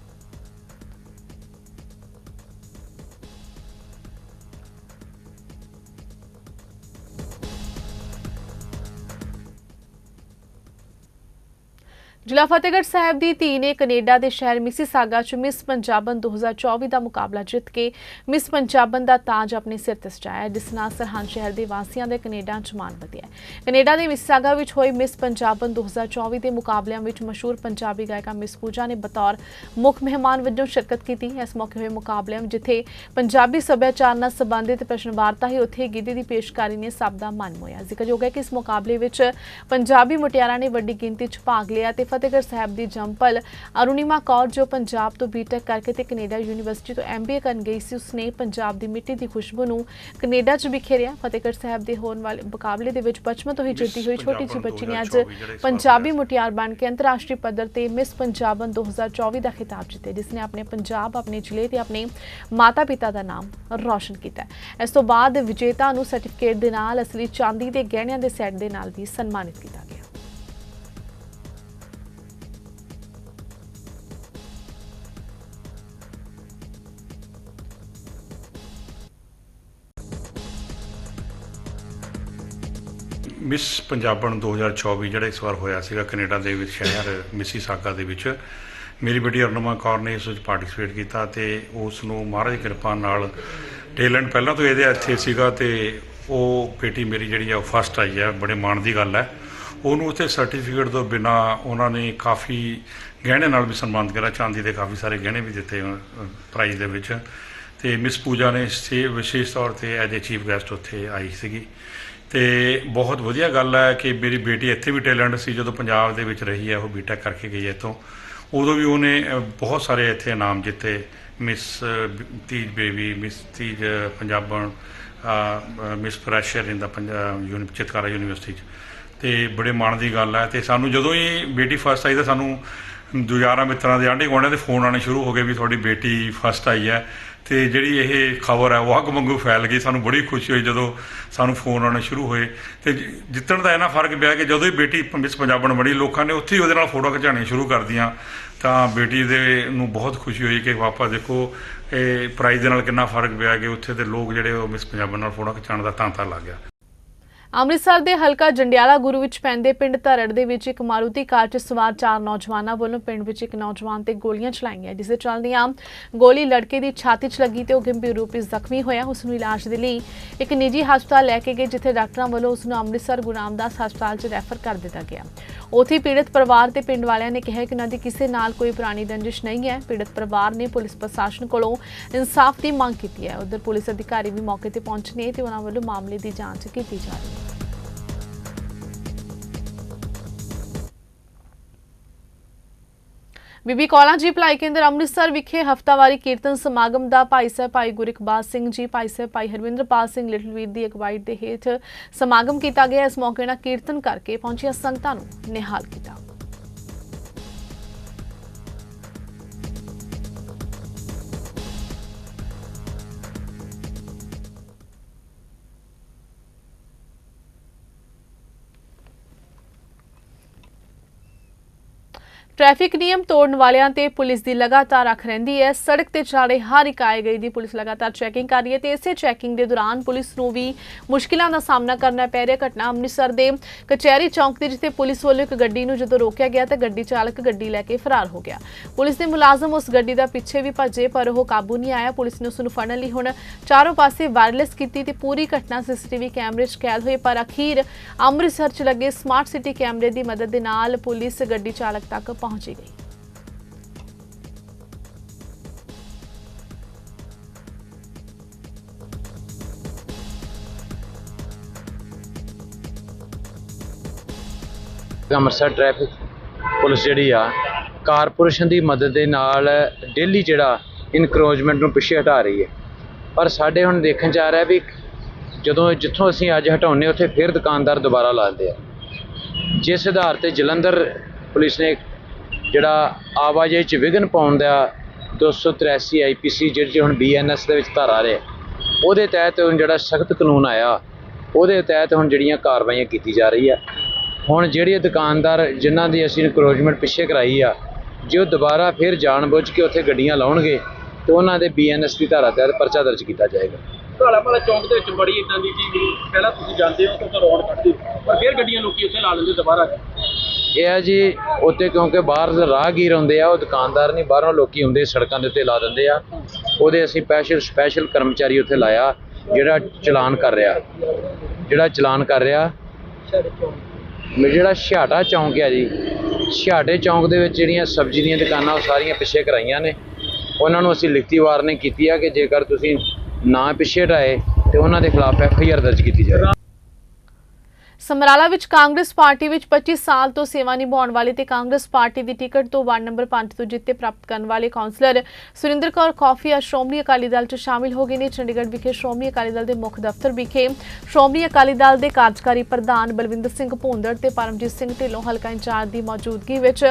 ਜ਼ਿਲ੍ਹਾ ਫਤਿਹਗੜ੍ਹ ਸਾਹਿਬ ਦੀ ਧੀ ਨੇ ਕੈਨੇਡਾ ਦੇ ਸ਼ਹਿਰ ਮਿਸੀਸਾਗਾ 'ਚ ਮਿਸ ਪੰਜਾਬਨ 2024 ਦਾ ਮੁਕਾਬਲਾ ਜਿੱਤ ਕੇ ਮਿਸ ਪੰਜਾਬਨ ਦਾ ਤਾਜ ਆਪਣੇ ਸਿਰ ਤੇ ਸਜਾਇਆ, ਜਿਸ ਨਾਲ ਸਰਹੰਦ ਸ਼ਹਿਰ ਦੇ ਵਾਸੀਆਂ ਦੇ ਕੈਨੇਡਾ 'ਚ ਮਾਣ ਵਧਿਆ। ਕੈਨੇਡਾ ਦੇ ਮਿਸੀਸਾਗਾ ਵਿੱਚ ਹੋਏ ਮਿਸ ਪੰਜਾਬਨ 2024 ਦੇ ਮੁਕਾਬਲਿਆਂ ਵਿੱਚ ਮਸ਼ਹੂਰ ਪੰਜਾਬੀ ਗਾਇਕਾ ਮਿਸ ਪੂਜਾ ਨੇ ਬਤੌਰ ਮੁੱਖ ਮਹਿਮਾਨ ਵਜੋਂ ਸ਼ਿਰਕਤ ਕੀਤੀ। ਇਸ ਮੌਕੇ ਹੋਏ ਮੁਕਾਬਲਿਆਂ ਵਿੱਚ ਜਿੱਥੇ ਪੰਜਾਬੀ ਸੱਭਿਆਚਾਰ ਨਾਲ ਸੰਬੰਧਿਤ ਪ੍ਰਸ਼ਨ ਵਾਰਤਾ ਹੀ ਉੱਥੇ ਗਿੱਧੇ ਦੀ ਪੇਸ਼ਕਾਰੀ ਨੇ ਸਭ ਦਾ ਮਨ ਮੋਇਆ ਜ਼ਿਕਰਯੋਗ ਹੈ ਕਿ ਇਸ ਮੁਕਾਬਲੇ ਵਿੱਚ ਪੰਜਾਬੀ ਮੁਟਿਆਰਾਂ ਨੇ ਵੱਡੀ ਗਿਣਤੀ 'ਚ ਭਾਗ ਲਿਆ ਤੇ ਫਤਿਹਗੜ੍ਹ ਸਾਹਿਬ ਦੀ ਜੰਪਲ ਅਰੁਣਿਮਾ ਕੌਰ ਜੋ ਪੰਜਾਬ ਤੋਂ ਬੀਟੈਕ ਕਰਕੇ ਤੇ ਕੈਨੇਡਾ ਯੂਨੀਵਰਸਿਟੀ ਤੋਂ ਐਮਬੀਏ ਕਰਨ ਗਈ ਸੀ ਉਸਨੇ ਪੰਜਾਬ ਦੀ ਮਿੱਟੀ ਦੀ ਖੁਸ਼ਬੂ ਨੂੰ ਕੈਨੇਡਾ 'ਚ ਬਿਖੇਰਿਆ ਫਤਿਹਗੜ੍ਹ ਸਾਹਿਬ ਦੇ ਹੋਣ ਵਾਲੇ ਮੁਕਾਬਲੇ ਦੇ ਵਿੱਚ ਬਚਪਨ ਤੋਂ ਹੀ ਜਿੱਤੀ ਹੋਈ ਛੋਟੀ ਜਿਹੀ ਬੱਚੀ ਨੇ ਅੱਜ ਪੰਜਾਬੀ ਮੁਟਿਆਰ ਬਣ ਕੇ ਅੰਤਰਰਾਸ਼ਟਰੀ ਪੱਧਰ ਤੇ ਮਿਸ ਪੰਜਾਬਨ 2024 ਦਾ ਖਿਤਾਬ ਜਿੱਤਿਆ ਜਿਸ ਨੇ ਆਪਣੇ ਪੰਜਾਬ ਆਪਣੇ ਜ਼ਿਲ੍ਹੇ ਤੇ ਆਪਣੇ ਮਾਤਾ-ਪਿਤਾ ਦਾ ਨਾਮ ਰੌਸ਼ਨ ਕੀਤਾ। ਇਸ ਤੋਂ ਬਾਅਦ ਵਿਜੇਤਾ ਨੂੰ ਸਰਟੀਫਿਕੇਟ ਦੇ ਨਾਲ ਅਸਲੀ ਚਾਂਦੀ ਦੇ ਗਹਿਣਿਆਂ ਦੇ ਸੈੱਟ ਦੇ ਨਾਲ ਵੀ ਸਨਮਾਨਿਤ ਕੀਤਾ ਗਿਆ। ਮਿਸ ਪੰਜਾਬਣ 2024 ਜਿਹੜਾ ਇਸ ਵਾਰ ਹੋਇਆ ਸੀਗਾ ਕੈਨੇਡਾ ਦੇ ਵਿੱਚ ਸ਼ਹਿਰ ਮਿਸੀਸਾਗਾ ਦੇ ਵਿੱਚ। ਮੇਰੀ ਬੇਟੀ ਅਰਨਮਾ ਕੌਰ ਨੇ ਇਸ ਵਿੱਚ ਪਾਰਟਿਸਿਪੇਟ ਕੀਤਾ ਤੇ ਉਸ ਨੂੰ ਮਹਾਰਾਜ ਕਿਰਪਾ ਨਾਲ ਟੈਲੈਂਟ ਪਹਿਲਾਂ ਤੋਂ ਇਹਦੇ ਇੱਥੇ ਸੀਗਾ ਤੇ ਉਹ ਬੇਟੀ ਮੇਰੀ ਜਿਹੜੀ ਆ ਉਹ ਫਸਟ ਆਈ ਹੈ ਬੜੇ ਮਾਣ ਦੀ ਗੱਲ ਹੈ। ਉਹਨੂੰ ਉੱਥੇ ਸਰਟੀਫਿਕੇਟ ਤੋਂ ਬਿਨਾ ਉਹਨਾਂ ਨੇ ਕਾਫੀ ਗਹਿਣੇ ਨਾਲ ਵੀ ਸਨਮਾਨਿਤ ਕਰਿਆ, ਚਾਂਦੀ ਦੇ ਕਾਫੀ ਸਾਰੇ ਗਹਿਣੇ ਵੀ ਦਿੱਤੇ ਪ੍ਰਾਈਜ਼ ਦੇ ਵਿੱਚ। ਤੇ ਮਿਸ ਪੂਜਾ ਨੇ ਸੇ ਵਿਸ਼ੇਸ਼ ਤੌਰ ਤੇ ਐਜ਼ ਏ ਚੀਫ ਗੈਸਟ ਉੱਥੇ ਆਈ ਸੀਗੀ। ਤੇ ਬਹੁਤ ਵਧੀਆ ਗੱਲ ਹੈ ਕਿ ਮੇਰੀ ਬੇਟੀ ਇੱਥੇ ਵੀ ਟੈਲੈਂਟ ਸੀ, ਜਦੋਂ ਪੰਜਾਬ ਦੇ ਵਿੱਚ ਰਹੀ ਹੈ, ਉਹ ਬੀਟੈਕ ਕਰਕੇ ਗਈ ਹੈ ਇੱਥੋਂ। ਉਦੋਂ ਵੀ ਉਹਨੇ ਬਹੁਤ ਸਾਰੇ ਇੱਥੇ ਇਨਾਮ ਜਿੱਤੇ। Miss Teej baby miss Teej ਪੰਜਾਬਣ miss fresher in the Punjab uni Chitkara university 'ਚ। ਤੇ ਬੜੇ ਮਾਣ ਦੀ ਗੱਲ ਹੈ। ਤੇ ਸਾਨੂੰ ਜਦੋਂ ਹੀ ਬੇਟੀ ਫਸਟ ਆਈ ਤਾਂ ਸਾਨੂੰ ਦੁਆਰਾ ਮਿੱਤਰਾਂ ਦੇ ਆਂਢੀ ਗੁਆਂਢੀਆਂ ਦੇ ਫੋਨ ਆਣੇ ਸ਼ੁਰੂ ਹੋ ਗਏ ਵੀ ਤੁਹਾਡੀ ਬੇਟੀ ਫਸਟ ਆਈ ਹੈ ਤੇ ਜਿਹੜੀ ਇਹ ਖਬਰ ਹੈ ਉਹ ਅੱਗ ਵਾਂਗੂ ਫੈਲ ਗਈ, ਸਾਨੂੰ ਬੜੀ ਖੁਸ਼ੀ ਹੋਈ ਜਦੋਂ ਸਾਨੂੰ ਫੋਨ ਆਉਣੇ ਸ਼ੁਰੂ ਹੋਏ। ਤੇ ਜਿੱਤਣ ਦਾ ਇਹਨਾਂ ਫ਼ਰਕ ਪਿਆ ਕਿ ਜਦੋਂ ਹੀ ਬੇਟੀ ਮਿਸ ਪੰਜਾਬਣ ਬਣੀ, ਲੋਕਾਂ ਨੇ ਉੱਥੇ ਹੀ ਉਹਦੇ ਨਾਲ ਫੋਟੋ ਖਿਚਾਉਣੀਆਂ ਸ਼ੁਰੂ ਕਰਦੀਆਂ, ਤਾਂ ਬੇਟੀ ਦੇ ਨੂੰ ਬਹੁਤ ਖੁਸ਼ੀ ਹੋਈ ਕਿ ਪਾਪਾ ਦੇਖੋ, ਇਹ ਪ੍ਰਾਈਜ਼ ਦੇ ਨਾਲ ਕਿੰਨਾ ਫ਼ਰਕ ਪਿਆ ਕਿ ਉੱਥੇ ਦੇ ਲੋਕ ਜਿਹੜੇ ਉਹ ਮਿਸ ਪੰਜਾਬਣ ਨਾਲ ਫੋਟੋ ਖਿਚਾਉਣ ਦਾ ਤਾਂਤਾ ਲੱਗ ਗਿਆ। ਅੰਮ੍ਰਿਤਸਰ ਦੇ ਹਲਕਾ ਜੰਡਿਆਲਾ ਗੁਰੂ ਵਿੱਚ ਪੈਂਦੇ ਪਿੰਡ ਧਰੜ ਦੇ ਵਿੱਚ ਇੱਕ ਮਾਰੂਤੀ ਕਾਰ 'ਚ ਸਵਾਰ ਚਾਰ ਨੌਜਵਾਨਾਂ ਵੱਲੋਂ ਪਿੰਡ ਵਿੱਚ ਇੱਕ ਨੌਜਵਾਨ ਤੇ ਗੋਲੀਆਂ ਚਲਾਈਆਂ, ਜਿਸ ਦੇ ਚੱਲਦਿਆਂ ਗੋਲੀ ਲੜਕੇ ਦੀ ਛਾਤੀ 'ਚ ਲੱਗੀ ਤੇ ਉਹ ਗੰਭੀਰ ਰੂਪ ਵਿੱਚ ਜ਼ਖਮੀ ਹੋਇਆ। ਉਸ ਨੂੰ ਇਲਾਜ ਦੇ ਲਈ ਇੱਕ ਨਿੱਜੀ ਹਸਪਤਾਲ ਲੈ ਕੇ ਗਏ, ਜਿੱਥੇ ਡਾਕਟਰਾਂ ਵੱਲੋਂ ਉਸ ਨੂੰ ਅੰਮ੍ਰਿਤਸਰ ਗੁਰੂ ਰਾਮਦਾਸ ਹਸਪਤਾਲ 'ਚ ਰੈਫਰ ਕਰ ਦਿੱਤਾ ਗਿਆ। ਉੱਥੇ ਪੀੜਤ ਪਰਿਵਾਰ ਤੇ ਪਿੰਡ ਵਾਲਿਆਂ ਨੇ ਕਿਹਾ ਕਿ ਉਹਨਾਂ ਦੀ ਕਿਸੇ ਨਾਲ ਕੋਈ ਪੁਰਾਣੀ ਰੰਜਿਸ਼ ਨਹੀਂ ਹੈ। ਪੀੜਤ ਪਰਿਵਾਰ ਨੇ ਪੁਲਿਸ ਪ੍ਰਸ਼ਾਸਨ ਕੋਲੋਂ ਇਨਸਾਫ ਦੀ ਮੰਗ ਕੀਤੀ ਹੈ। ਉਧਰ ਪੁਲਿਸ ਅਧਿਕਾਰੀ ਵੀ ਮੌਕੇ ਤੇ ਪਹੁੰਚੇ ਨੇ ਤੇ ਉਹਨਾਂ ਵੱਲੋਂ ਮਾਮਲੇ ਦੀ ਜਾਂਚ ਕੀਤੀ ਜਾ ਰਹੀ ਹੈ। ਬੀਬੀ ਕੌਲਾਂ ਜੀ ਭਲਾਈ ਕੇਂਦਰ ਅੰਮ੍ਰਿਤਸਰ ਵਿਖੇ ਹਫਤਾਵਾਰੀ ਕੀਰਤਨ ਸਮਾਗਮ ਦਾ ਭਾਈ ਸਾਹਿਬ ਭਾਈ ਗੁਰਿਕਬਾਜ ਸਿੰਘ ਜੀ, ਭਾਈ ਸਾਹਿਬ ਭਾਈ ਹਰਵਿੰਦਰਪਾਲ ਸਿੰਘ ਲਿਟਲਵੀਰ ਦੀ ਅਗਵਾਈ ਦੇ ਹੇਠ ਸਮਾਗਮ ਕੀਤਾ ਗਿਆ। ਇਸ ਮੌਕੇ ਨਾਲ ਕੀਰਤਨ ਕਰਕੇ ਪਹੁੰਚੀਆਂ ਸੰਗਤਾਂ ਨੂੰ ਨਿਹਾਲ ਕੀਤਾ। ਟ੍ਰੈਫਿਕ ਨਿਯਮ ਤੋੜਨ ਵਾਲਿਆਂ ਤੇ ਪੁਲਿਸ ਦੀ ਲਗਾਤਾਰ ਅੱਖ ਰਹਿੰਦੀ ਹੈ। ਸੜਕ ਤੇ ਚੱਲ ਹਰ ਇੱਕ ਆਏ ਗਈ ਦੀ ਪੁਲਿਸ ਲਗਾਤਾਰ ਚੈਕਿੰਗ ਕਰ ਰਹੀ ਹੈ ਤੇ ਇਸੇ ਚੈਕਿੰਗ ਦੇ ਦੌਰਾਨ ਪੁਲਿਸ ਨੂੰ ਵੀ ਮੁਸ਼ਕਿਲਾਂ ਦਾ ਸਾਹਮਣਾ ਕਰਨਾ ਪੈ ਰਿਹਾ ਘਟਨਾ ਅੰਮ੍ਰਿਤਸਰ ਦੇ ਕਚਹਿਰੀ ਚੌਂਕ 'ਤੇ, ਜਿੱਥੇ ਪੁਲਿਸ ਵੱਲੋਂ ਇੱਕ ਗੱਡੀ ਨੂੰ ਜਦੋਂ ਰੋਕਿਆ ਗਿਆ ਤਾਂ ਗੱਡੀ ਚਾਲਕ ਗੱਡੀ ਲੈ ਕੇ ਫਰਾਰ ਹੋ ਗਿਆ। ਪੁਲਿਸ ਦੇ ਮੁਲਾਜ਼ਮ ਉਸ ਗੱਡੀ ਦਾ ਪਿੱਛੇ ਵੀ ਭੱਜੇ, ਪਰ ਉਹ ਕਾਬੂ ਨਹੀਂ ਆਇਆ। ਪੁਲਿਸ ਨੇ ਉਸ ਨੂੰ ਫੜਨ ਲਈ ਹੁਣ ਚਾਰੋਂ ਪਾਸੇ ਵਾਇਰਲੈਸ ਕੀਤੀ ਤੇ ਪੂਰੀ ਘਟਨਾ ਸੀਸੀਟੀਵੀ ਕੈਮਰੇ 'ਚ ਕੈਦ ਹੋਈ ਪਰ ਅਖੀਰ ਅੰਮ੍ਰਿਤਸਰ 'ਚ ਲੱਗੇ ਸਮਾਰਟ ਸਿਟੀ ਕੈਮਰੇ ਦੀ ਮਦਦ ਦੇ ਨਾਲ ਪੁਲਿਸ ਗੱਡੀ ਚਾਲਕ ਤੱਕ ਪਹੁੰਚ ਗਈ ਅੰਮ੍ਰਿਤਸਰ ਟ੍ਰੈਫਿਕ ਪੁਲਿਸ ਜਿਹੜੀ ਆ, ਕਾਰਪੋਰੇਸ਼ਨ ਦੀ ਮਦਦ ਦੇ ਨਾਲ ਡੇਲੀ ਜਿਹੜਾ ਇਨਕਰੋਚਮੈਂਟ ਨੂੰ ਪਿੱਛੇ ਹਟਾ ਰਹੀ ਹੈ। ਪਰ ਸਾਡੇ ਹੁਣ ਦੇਖਣ ਚ ਆ ਰਿਹਾ ਵੀ ਜਦੋਂ ਜਿੱਥੋਂ ਅਸੀਂ ਅੱਜ ਹਟਾਉਂਦੇ ਉੱਥੇ ਫਿਰ ਦੁਕਾਨਦਾਰ ਦੁਬਾਰਾ ਲਾਉਂਦੇ ਆ। ਜਿਸ ਆਧਾਰ ਤੇ ਜਲੰਧਰ ਪੁਲਿਸ ਨੇ ਜਿਹੜਾ ਆਵਾਜਾਈ 'ਚ ਵਿਘਨ ਪਾਉਣ ਦਾ 283 ਆਈਪੀਸੀ ਜਿਹੜੀ ਹੁਣ ਬੀਐਨਐਸ ਦੇ ਵਿੱਚ ਧਾਰਾ ਰਿਹਾ ਉਹਦੇ ਤਹਿਤ ਹੁਣ ਜਿਹੜਾ ਸਖਤ ਕਾਨੂੰਨ ਆਇਆ, ਉਹਦੇ ਤਹਿਤ ਹੁਣ ਜਿਹੜੀਆਂ ਕਾਰਵਾਈਆਂ ਕੀਤੀ ਜਾ ਰਹੀ ਆ ਹੁਣ ਜਿਹੜੇ ਦੁਕਾਨਦਾਰ ਜਿਨ੍ਹਾਂ ਦੀ ਅਸੀਂ ਇਨਕਰੋਚਮੈਂਟ ਪਿੱਛੇ ਕਰਾਈ ਆ, ਜੇ ਉਹ ਦੁਬਾਰਾ ਫਿਰ ਜਾਣਬੁੱਝ ਕੇ ਉੱਥੇ ਗੱਡੀਆਂ ਲਾਉਣਗੇ, ਤੇ ਉਹਨਾਂ ਦੇ ਬੀਐਨਐਸ ਦੀ ਧਾਰਾ ਤਹਿਤ ਪਰਚਾ ਦਰਜ ਕੀਤਾ ਜਾਏਗਾ। ਕਾਲਾ ਭਾਲਾ ਚੌਂਕ ਦੇ ਵਿੱਚ ਬੜੀ ਇਦਾਂ ਦੀ ਚੀਜ਼ ਪਹਿਲਾਂ ਤੁਸੀਂ ਜਾਂਦੇ ਹੋ ਤਾਂ ਰੋਡ ਕੱਢਦੇ ਪਰ ਫਿਰ ਗੱਡੀਆਂ ਲੋਕੀ ਉੱਥੇ ਲਾ ਲੈਂਦੇ ਦੁਬਾਰਾ। ਇਹ ਆ ਜੀ ਉੱਤੇ ਕਿਉਂਕਿ ਬਾਹਰ ਦੇ ਰਾਹਗੀਰ ਹੁੰਦੇ ਆ, ਉਹ ਦੁਕਾਨਦਾਰ ਨਹੀਂ, ਬਾਹਰੋਂ ਲੋਕੀ ਹੁੰਦੇ ਸੜਕਾਂ ਦੇ ਉੱਤੇ ਲਾ ਦਿੰਦੇ ਆ। ਉਹਦੇ ਅਸੀਂ ਸਪੈਸ਼ਲ ਸਪੈਸ਼ਲ ਕਰਮਚਾਰੀ ਉੱਥੇ ਲਾਇਆ, ਜਿਹੜਾ ਚਲਾਨ ਕਰ ਰਿਹਾ। ਜਿਹੜਾ ਚਲਾਨ ਕਰ ਰਿਹਾ। ਜਿਹੜਾ ਛਿਆਟਾ ਚੌਂਕ ਆ ਜੀ ਛਿਆਟੇ ਚੌਂਕ ਦੇ ਵਿੱਚ ਜਿਹੜੀਆਂ ਸਬਜ਼ੀ ਦੀਆਂ ਦੁਕਾਨਾਂ, ਉਹ ਸਾਰੀਆਂ ਪਿੱਛੇ ਕਰਾਈਆਂ ਨੇ। ਉਹਨਾਂ ਨੂੰ ਅਸੀਂ ਲਿਖਤੀ ਵਾਰਨਿੰਗ ਕੀਤੀ ਆ ਕਿ ਜੇਕਰ ਤੁਸੀਂ ਨਾ ਪਿੱਛੇ ਹਟਾਏ ਤੇ ਉਹਨਾਂ ਦੇ ਖਿਲਾਫ ਐਫ ਆਈ ਆਰ ਦਰਜ ਕੀਤੀ ਜਾਵੇ। ਸਮਰਾਲਾ ਵਿੱਚ ਕਾਂਗਰਸ ਪਾਰਟੀ ਵਿੱਚ 25 ਸਾਲ ਤੋਂ ਸੇਵਾ ਨਿਭਾਉਣ ਵਾਲੇ ਤੇ ਕਾਂਗਰਸ ਪਾਰਟੀ ਦੀ ਟਿਕਟ ਤੋਂ ਵਾਰਡ ਨੰਬਰ 5 ਤੋਂ ਜਿੱਤੇ ਪ੍ਰਾਪਤ ਕਰਨ ਵਾਲੇ ਕਾਉਂਸਲਰ ਸੁਰਿੰਦਰ ਕੌਰ ਕਾਫੀ ਅੱਜ ਸ਼੍ਰੋਮਣੀ ਅਕਾਲੀ ਦਲ 'ਚ ਸ਼ਾਮਿਲ ਹੋ ਗਏ ਨੇ। ਚੰਡੀਗੜ੍ਹ ਵਿਖੇ ਸ਼੍ਰੋਮਣੀ ਅਕਾਲੀ ਦਲ ਦੇ ਮੁੱਖ ਦਫ਼ਤਰ ਵਿਖੇ ਸ਼੍ਰੋਮਣੀ ਅਕਾਲੀ ਦਲ ਦੇ ਕਾਰਜਕਾਰੀ ਪ੍ਰਧਾਨ ਬਲਵਿੰਦਰ ਸਿੰਘ ਭੂੰਦੜ ਤੇ ਪਰਮਜੀਤ ਸਿੰਘ ਢਿੱਲੋਂ ਹਲਕਾ ਇੰਚਾਰਜ ਦੀ ਮੌਜੂਦਗੀ ਵਿੱਚ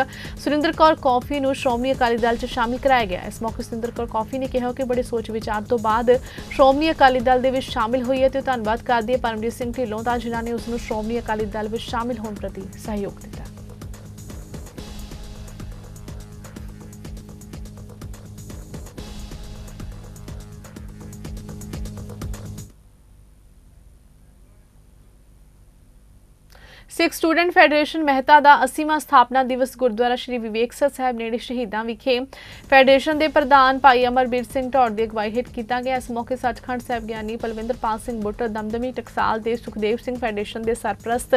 ਸੁਰਿੰਦਰ ਕੌਰ ਕੌਫੀ ਨੂੰ ਸ਼੍ਰੋਮਣੀ ਅਕਾਲੀ ਦਲ 'ਚ ਸ਼ਾਮਿਲ ਕਰਾਇਆ ਗਿਆ। ਇਸ ਮੌਕੇ ਸੁਰਿੰਦਰ ਕੌਰ ਕੌਫੀ ਨੇ ਕਿਹਾ ਕਿ ਬੜੇ ਸੋਚ ਵਿਚਾਰ ਤੋਂ ਬਾਅਦ ਸ਼੍ਰੋਮਣੀ ਅਕਾਲੀ ਦਲ ਦੇ ਵਿੱਚ ਸ਼ਾਮਿਲ ਹੋਈ ਹੈ ਤੇ ਧੰਨਵਾਦ ਕਰਦੀ ਹੈ। ਪਰਮਜੀਤ ਸਿੰਘ ਢਿੱਲੋਂ ਦਾ ਜਿਨ੍ਹਾਂ ਨੇ ਉਸ ਨੂੰ ਸ਼੍ਰੋਮਣੀ ਅਕਾਲੀ ਦਲ ਵਿੱਚ ਸ਼ਾਮਿਲ ਹੋਣ ਪ੍ਰਤੀ ਸਹਿਯੋਗ ਦਿੱਤਾ ਸਿੱਖ ਸਟੂਡੈਂਟ ਫੈਡਰੇਸ਼ਨ ਮਹਿਤਾ ਦਾ 80ਵਾਂ ਸਥਾਪਨਾ ਦਿਵਸ ਗੁਰਦੁਆਰਾ ਸ਼੍ਰੀ ਵਿਵੇਕਸਰ ਸਾਹਿਬ ਨੇੜੇ ਸ਼ਹੀਦਾਂ ਵਿਖੇ। ਫੈਡਰੇਸ਼ਨ ਦੇ ਪ੍ਰਧਾਨ ਭਾਈ ਅਮਰਬੀਰ ਸਿੰਘ ਢੌੜ ਦੀ ਅਗਵਾਈ ਹੇਠ ਕੀਤਾ ਗਿਆ। ਇਸ ਮੌਕੇ ਸੱਚਖੰਡ ਸਾਹਿਬ ਗਿਆਨੀ ਪਲਵਿੰਦਰਪਾਲ ਸਿੰਘ ਬੁੱਟਰ, ਦਮਦਮੀ ਟਕਸਾਲ ਦੇ ਸੁਖਦੇਵ ਸਿੰਘ ਫੈਡਰੇਸ਼ਨ ਦੇ ਸਰਪ੍ਰਸਤ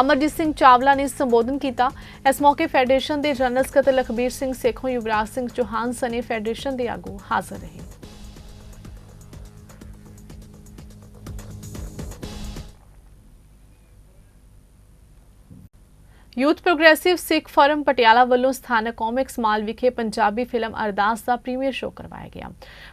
ਅਮਰਜੀਤ ਸਿੰਘ ਚਾਵਲਾ ਨੇ ਸੰਬੋਧਨ ਕੀਤਾ। ਇਸ ਮੌਕੇ ਫੈਡਰੇਸ਼ਨ ਦੇ ਜਨਰਲ ਸਕੱਤਰ ਲਖਬੀਰ ਸਿੰਘ ਸੇਖੋਂ, ਯੁਵਰਾਜ ਸਿੰਘ ਚੌਹਾਨ ਸਨੇ ਫੈਡਰੇਸ਼ਨ ਦੇ ਆਗੂ ਹਾਜ਼ਰ ਰਹੇ। Youth progressive Sikh forum Patiala ਵੱਲੋਂ ਸਥਾਨਕ ਕੌਮਿਕਸ ਮਾਲ ਵਿਖੇ ਪੰਜਾਬੀ ਫਿਲਮ ਅਰਦਾਸ ਦਾ ਪ੍ਰੀਮੀਅਰ ਸ਼ੋਅ ਕਰਵਾਇਆ ਗਿਆ।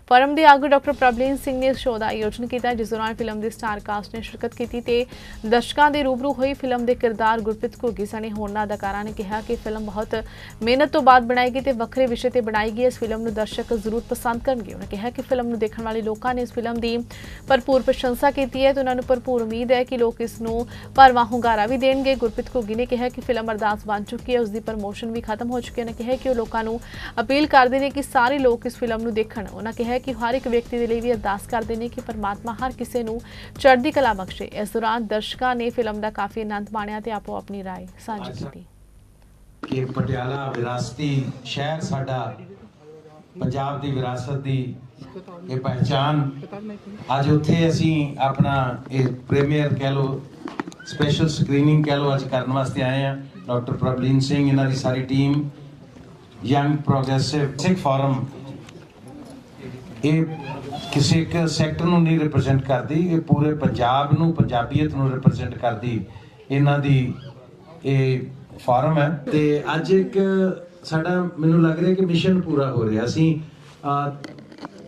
ਫੋਰਮ ਦੇ ਆਗੂ ਡਾਕਟਰ ਪ੍ਰਬਲੀਨ ਸਿੰਘ ਨੇ ਇਸ ਸ਼ੋਅ ਦਾ ਆਯੋਜਨ ਕੀਤਾ ਜਿਸ ਦੌਰਾਨ ਫਿਲਮ ਦੇ ਸਟਾਰ ਕਾਸਟ ਨੇ ਸ਼ਿਰਕਤ ਕੀਤੀ ਤੇ ਦਰਸ਼ਕਾਂ ਦੇ ਰੂਬਰੂ ਹੋਈ ਫਿਲਮ ਦੇ ਕਿਰਦਾਰ ਗੁਰਪ੍ਰੀਤ ਘੁੱਗੀ ਸਣੇ ਹੋਰਨਾਂ ਅਦਾਕਾਰਾਂ ਨੇ ਕਿਹਾ ਕਿ ਫਿਲਮ ਬਹੁਤ ਮਿਹਨਤ ਤੋਂ ਬਾਅਦ ਬਣਾਈ ਗਈ ਤੇ ਵੱਖਰੇ ਵਿਸ਼ੇ ਤੇ ਬਣਾਈ ਗਈ ਇਸ ਫਿਲਮ ਨੂੰ ਦਰਸ਼ਕ ਜ਼ਰੂਰ ਪਸੰਦ ਕਰਨਗੇ। ਉਹਨਾਂ ਕਿਹਾ ਕਿ ਫਿਲਮ ਨੂੰ ਦੇਖਣ ਵਾਲੇ ਲੋਕਾਂ ਨੇ ਇਸ ਫਿਲਮ ਦੀ ਭਰਪੂਰ ਪ੍ਰਸ਼ੰਸਾ ਕੀਤੀ ਹੈ ਤੇ ਉਹਨਾਂ ਨੂੰ ਭਰਪੂਰ ਉਮੀਦ ਹੈ ਕਿ ਲੋਕ ਇਸ ਨੂੰ ਭਰਵਾਂ ਹੁੰਗਾਰਾ ਵੀ ਦੇਣਗੇ। ਗੁਰਪ੍ਰੀਤ ਘੁੱਗੀ ਨੇ ਕਿਹਾ ਕਿ ਫਿਲਮ ਅਰਦਾਸ ਬਣ ਚੁੱਕੀ ਹੈ ਉਸ ਦੀ ਪ੍ਰਮੋਸ਼ਨ ਵੀ ਖਤਮ ਹੋ ਚੁੱਕੀ ਹੈ ਉਹਨਾਂ ਕਿਹਾ ਕਿ ਉਹ ਲੋਕਾਂ ਨੂੰ ਅਪੀਲ ਕਰਦੇ ਨੇ ਕਿ ਸਾਰੇ ਲੋਕ ਇਸ ਫਿਲਮ ਨੂੰ ਦੇਖਣ ਉਹਨਾਂ ਕਿਹਾ ਕਿ ਹਰ ਇੱਕ ਵਿਅਕਤੀ ਦੇ ਲਈ ਵੀ ਅਰਦਾਸ ਕਰਦੇ ਨੇ ਕਿ ਪਰਮਾਤਮਾ ਹਰ ਕਿਸੇ ਨੂੰ ਚੜ੍ਹਦੀ ਕਲਾ ਬਖਸ਼ੇ ਇਸ ਦੌਰਾਨ ਦਰਸ਼ਕਾਂ ਨੇ ਫਿਲਮ ਦਾ ਕਾਫੀ ਆਨੰਦ ਮਾਣਿਆ ਤੇ ਆਪੋ ਆਪਣੀ رائے ਸਾਂਝੀ ਕੀਤੀ ਕਿ ਪਟਿਆਲਾ ਵਿਰਾਸਤੀ ਸ਼ਹਿਰ ਸਾਡਾ ਪੰਜਾਬ ਦੀ ਵਿਰਾਸਤ ਦੀ ਇਹ ਪਹਿਚਾਨ ਅੱਜ ਉੱਥੇ ਅਸੀਂ ਆਪਣਾ ਇਹ ਪ੍ਰੀਮੀਅਰ ਕਹਿ ਲੋ ਸਪੈਸ਼ਲ ਸਕਰੀਨਿੰਗ ਕਹਿ ਲੋ ਅੱਜ ਕਰਨ ਵਾਸਤੇ ਆਏ ਆ ਡਾਕਟਰ ਪ੍ਰਬਲੀਨ ਸਿੰਘ, ਇਹਨਾਂ ਦੀ ਸਾਰੀ team young progressive Sikh forum ਇਹ ਕਿਸੇ ਇੱਕ ਸੈਕਟਰ ਨੂੰ ਨਹੀਂ ਰਿਪਰੈਜ਼ੈਂਟ ਕਰਦੀ, ਇਹ ਪੂਰੇ ਪੰਜਾਬ ਨੂੰ, ਪੰਜਾਬੀਅਤ ਨੂੰ ਰਿਪਰੈਜ਼ੈਂਟ ਕਰਦੀ ਇਹਨਾਂ ਦੀ ਇਹ ਫਾਰਮ ਹੈ। ਤੇ ਅੱਜ ਇੱਕ ਸਾਡਾ, ਮੈਨੂੰ ਲੱਗ ਰਿਹਾ ਕਿ ਮਿਸ਼ਨ ਪੂਰਾ ਹੋ ਰਿਹਾ। ਅਸੀਂ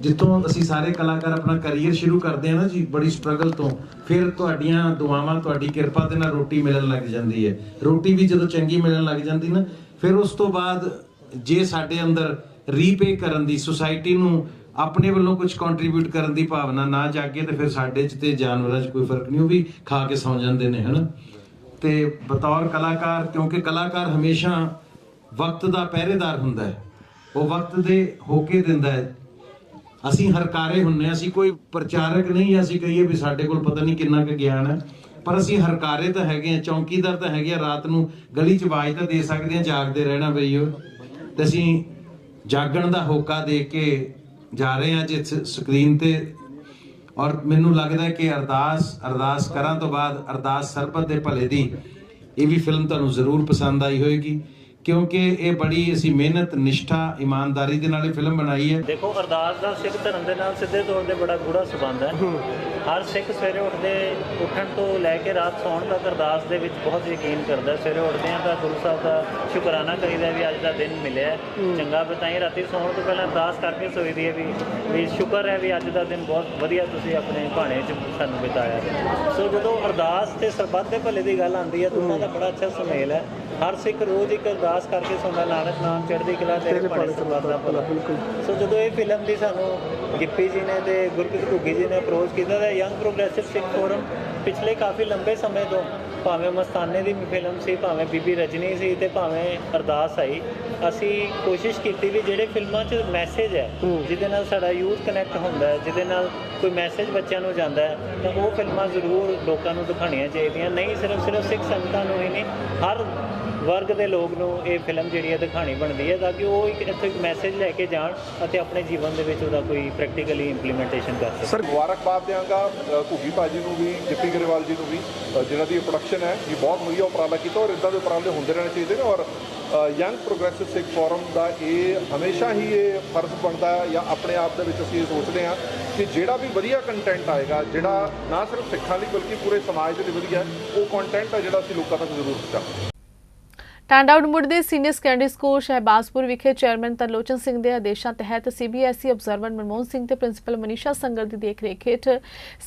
ਜਿੱਥੋਂ ਅਸੀਂ ਸਾਰੇ ਕਲਾਕਾਰ ਆਪਣਾ ਕੈਰੀਅਰ ਸ਼ੁਰੂ ਕਰਦੇ ਆ ਨਾ ਜੀ, ਬੜੀ ਸਟਰਗਲ ਤੋਂ, ਫਿਰ ਤੁਹਾਡੀਆਂ ਦੁਆਵਾਂ, ਤੁਹਾਡੀ ਕਿਰਪਾ ਦੇ ਨਾਲ ਰੋਟੀ ਮਿਲਣ ਲੱਗ ਜਾਂਦੀ ਹੈ। ਰੋਟੀ ਵੀ ਜਦੋਂ ਚੰਗੀ ਮਿਲਣ ਲੱਗ ਜਾਂਦੀ ਨਾ, ਫਿਰ ਉਸ ਤੋਂ ਬਾਅਦ ਜੇ ਸਾਡੇ ਅੰਦਰ ਰੀਪੇ ਕਰਨ ਦੀ ਸੁਸਾਇਟੀ ਨੂੰ ਆਪਣੇ ਵੱਲੋਂ ਕੁਝ ਕੰਟਰੀਬਿਊਟ ਕਰਨ ਦੀ ਭਾਵਨਾ ਨਾ ਜਾਗੇ, ਤੇ ਫਿਰ ਸਾਡੇ ਚ ਤੇ ਜਾਨਵਰਾਂ 'ਚ ਕੋਈ ਫ਼ਰਕ ਨਹੀਂ, ਉਹ ਵੀ ਖਾ ਕੇ ਸੌਂ ਜਾਂਦੇ ਨੇ, ਹਨਾ? ਤੇ ਬਤੌਰ ਕਲਾਕਾਰ, ਕਿਉਂਕਿ ਕਲਾਕਾਰ ਹਮੇਸ਼ਾ ਵਕਤ ਦਾ ਪਹਿਰੇਦਾਰ ਹੁੰਦਾ ਹੈ। ਉਹ ਵਕਤ ਦੇ ਹੋਕੇ ਦਿੰਦਾ ਹੈ। ਅਸੀਂ ਹਰਕਾਰੇ ਹੁੰਨੇ ਹਾਂ, ਅਸੀਂ ਕੋਈ ਪ੍ਰਚਾਰਕ ਨਹੀਂ ਅਸੀਂ ਕਹੀਏ ਵੀ ਸਾਡੇ ਕੋਲ ਪਤਾ ਨਹੀਂ ਕਿੰਨਾ ਕੁ ਗਿਆਨ ਹੈ। ਪਰ ਅਸੀਂ ਹਰਕਾਰੇ ਤਾਂ ਹੈਗੇ ਆ ਚੌਂਕੀਦਾਰ ਤਾਂ ਹੈਗੇ ਆ ਰਾਤ ਨੂੰ ਗਲੀ 'ਚ ਆਵਾਜ਼ ਤਾਂ ਦੇ ਸਕਦੇ ਆ ਜਾਗਦੇ ਰਹਿਣਾ ਬਈਓ ਤੇ ਅਸੀਂ ਜਾਗਣ ਦਾ ਹੋਕਾ ਦੇ ਕੇ ਜਾ ਰਹੇ ਹਾਂ ਜਿਸ ਸਕਰੀਨ ਤੇ। ਔਰ ਮੈਨੂੰ ਲੱਗਦਾ ਕਿ ਅਰਦਾਸ ਅਰਦਾਸ ਕਰਾਂ ਤੋਂ ਬਾਅਦ ਅਰਦਾਸ ਸਰਬਤ ਦੇ ਭਲੇ ਦੀ ਇਹ ਵੀ ਫਿਲਮ ਤੁਹਾਨੂੰ ਜ਼ਰੂਰ ਪਸੰਦ ਆਈ ਹੋਵੇਗੀ ਕਿਉਂਕਿ ਇਹ ਬੜੀ ਅਸੀਂ ਮਿਹਨਤ, ਨਿਸ਼ਠਾ, ਇਮਾਨਦਾਰੀ ਦੇ ਨਾਲ ਇਹ ਫਿਲਮ ਬਣਾਈ ਹੈ। ਦੇਖੋ ਅਰਦਾਸ ਦਾ ਸਿੱਖ ਧਰਮ ਦੇ ਨਾਲ ਸਿੱਧੇ ਤੌਰ ਤੇ ਬੜਾ ਗੂੜਾ ਸੰਬੰਧ ਹੈ। ਹਰ ਸਿੱਖ ਸਵੇਰੇ ਉੱਠਦੇ ਉੱਠਣ ਤੋਂ ਲੈ ਕੇ ਰਾਤ ਸੌਣ ਤੱਕ ਅਰਦਾਸ ਦੇ ਵਿੱਚ ਬਹੁਤ ਯਕੀਨ ਕਰਦਾ। ਸਵੇਰੇ ਉੱਠਦੇ ਆ ਤਾਂ ਗੁਰੂ ਸਾਹਿਬ ਦਾ ਸ਼ੁਕਰਾਨਾ ਕਰੀਦਾ ਵੀ ਅੱਜ ਦਾ ਦਿਨ ਮਿਲਿਆ। ਚੰਗਾ ਬਤਾਈ ਰਾਤੀ ਸੌਣ ਤੋਂ ਪਹਿਲਾਂ ਅਰਦਾਸ ਕਰਕੇ ਸੋਈਦੀ ਹੈ ਵੀ ਵੀ ਸ਼ੁਕਰ ਹੈ ਵੀ ਅੱਜ ਦਾ ਦਿਨ ਬਹੁਤ ਵਧੀਆ ਤੁਸੀਂ ਆਪਣੇ ਭਾਣੇ 'ਚ ਸਾਨੂੰ ਬਿਤਾਇਆ। ਸੋ ਜਦੋਂ ਅਰਦਾਸ ਤੇ ਸਰਬੱਤ ਦੇ ਭਲੇ ਦੀ ਗੱਲ ਆਉਂਦੀ ਹੈ ਤਾਂ ਉਹਨਾਂ ਦਾ ਬੜਾ ਅੱਛਾ ਸੁਮੇਲ ਹੈ। ਹਰ ਸਿੱਖ ਰੋਜ਼ ਇੱਕ ਅਰਦਾਸ ਕਰਕੇ ਸੌਂਦਾ ਨਾਨਕ ਨਾਮ ਚੜ੍ਹਦੀ ਕਲਾ ਤੇਰੇ ਭਾਣੇ ਸਰਬੱਤ ਦਾ ਭਲਾ। ਸੋ ਜਦੋਂ ਇਹ ਫਿਲਮ ਦੀ ਸਾਨੂੰ ਗਿੱਪੀ ਜੀ ਨੇ ਤੇ ਗੁਰਪ੍ਰੀਤ ਘੁੱਗੀ ਜੀ ਨੇ ਅਪਰੋਚ ਕੀਤਾ ਤਾਂ ਯੰਗ ਪ੍ਰੋਗਰੈਸਿਵ ਸਿੱਖ ਫੋਰਮ ਪਿਛਲੇ ਕਾਫੀ ਲੰਬੇ ਸਮੇਂ ਤੋਂ ਭਾਵੇਂ ਮਸਤਾਨੇ ਦੀ ਫਿਲਮ ਸੀ ਭਾਵੇਂ ਬੀਬੀ ਰਜਨੀ ਸੀ ਤੇ ਭਾਵੇਂ ਅਰਦਾਸ ਆਈ ਅਸੀਂ ਕੋਸ਼ਿਸ਼ ਕੀਤੀ ਵੀ ਜਿਹੜੇ ਫਿਲਮਾਂ 'ਚ ਮੈਸੇਜ ਹੈ ਜਿਹਦੇ ਨਾਲ ਸਾਡਾ ਯੂਥ ਕਨੈਕਟ ਹੁੰਦਾ ਹੈ ਜਿਹਦੇ ਨਾਲ ਕੋਈ ਮੈਸੇਜ ਬੱਚਿਆਂ ਨੂੰ ਜਾਂਦਾ ਹੈ ਤਾਂ ਉਹ ਫਿਲਮਾਂ ਜ਼ਰੂਰ ਲੋਕਾਂ ਨੂੰ ਦਿਖਾਉਣੀਆਂ ਚਾਹੀਦੀਆਂ। ਨਹੀਂ ਸਿਰਫ ਸਿਰਫ ਸਿੱਖ ਸੰਗਤਾਂ ਨੂੰ ਹੀ ਨਹੀਂ ਹਰ ਵਰਗ ਦੇ ਲੋਕ ਨੂੰ ਇਹ ਫਿਲਮ ਜਿਹੜੀ ਹੈ ਦਿਖਾਣੀ ਬਣਦੀ ਹੈ ਤਾਂ ਕਿ ਉਹ ਇੱਕ ਇੱਥੋਂ ਇੱਕ ਮੈਸੇਜ ਲੈ ਕੇ ਜਾਣ ਅਤੇ ਆਪਣੇ ਜੀਵਨ ਦੇ ਵਿੱਚ ਉਹਦਾ ਕੋਈ ਪ੍ਰੈਕਟੀਕਲੀ ਇੰਪਲੀਮੈਂਟੇਸ਼ਨ ਕਰ ਸਕਣ। ਸਰ ਮੁਬਾਰਕਬਾਦ ਦਿਆਂਗਾ ਅ, ਘੁੱਗੀ ਭਾਜੀ ਨੂੰ ਵੀ ਜਿੱਪੀ ਗਰੇਵਾਲ ਜੀ ਨੂੰ ਵੀ ਅ, ਜਿਨ੍ਹਾਂ ਦੀ ਪ੍ਰੋਡਕਸ਼ਨ ਹੈ। ਇਹ ਬਹੁਤ ਵਧੀਆ ਉਪਰਾਲਾ ਕੀਤਾ ਔਰ ਇਦਾਂ ਦੇ ਉਪਰਾਲੇ ਹੁੰਦੇ ਰਹਿਣੇ ਚਾਹੀਦੇ ਨੇ ਔਰ ਯੰਗ ਪ੍ਰੋਗਰੈਸਿਵ ਸਿੱਖ ਫੋਰਮ ਦਾ ਇਹ ਹਮੇਸ਼ਾ ਹੀ ਇਹ ਫਰਜ਼ ਬਣਦਾ ਜਾਂ ਆਪਣੇ ਆਪ ਦੇ ਵਿੱਚ ਅਸੀਂ ਇਹ ਸੋਚਦੇ ਹਾਂ ਕਿ ਜਿਹੜਾ ਵੀ ਵਧੀਆ ਕੰਟੈਂਟ ਆਏਗਾ ਜਿਹੜਾ ਨਾ ਸਿਰਫ ਸਿੱਖਾਂ ਲਈ ਬਲਕਿ ਪੂਰੇ ਸਮਾਜ ਦੇ ਲਈ ਵਧੀਆ ਉਹ ਕੰਟੈਂਟ ਆ ਜਿਹੜਾ ਅਸੀਂ ਲੋਕਾਂ ਤੱਕ ਜ਼ਰੂਰ ਪਹੁੰਚਾਵਾਂਗੇ। ਟਾਂਡਾਊਡ ਮੁੜ ਦੇ ਸੀਨੀਅਰ ਸੈਕੰਡਰੀ ਸਕੂਲ ਸ਼ਹਿਬਾਜ਼ਪੁਰ ਵਿਖੇ ਚੇਅਰਮੈਨ ਤਰਲੋਚਨ ਸਿੰਘ ਦੇ ਆਦੇਸ਼ਾਂ ਤਹਿਤ ਸੀਬੀਐਸਈ ਅਬਜ਼ਰਵਰ ਮਨਮੋਹਨ ਸਿੰਘ ਤੇ ਪ੍ਰਿੰਸੀਪਲ ਮਨੀਸ਼ਾ ਸੰਗਰ ਦੀ ਦੇਖਰੇਖ ਹੇਠ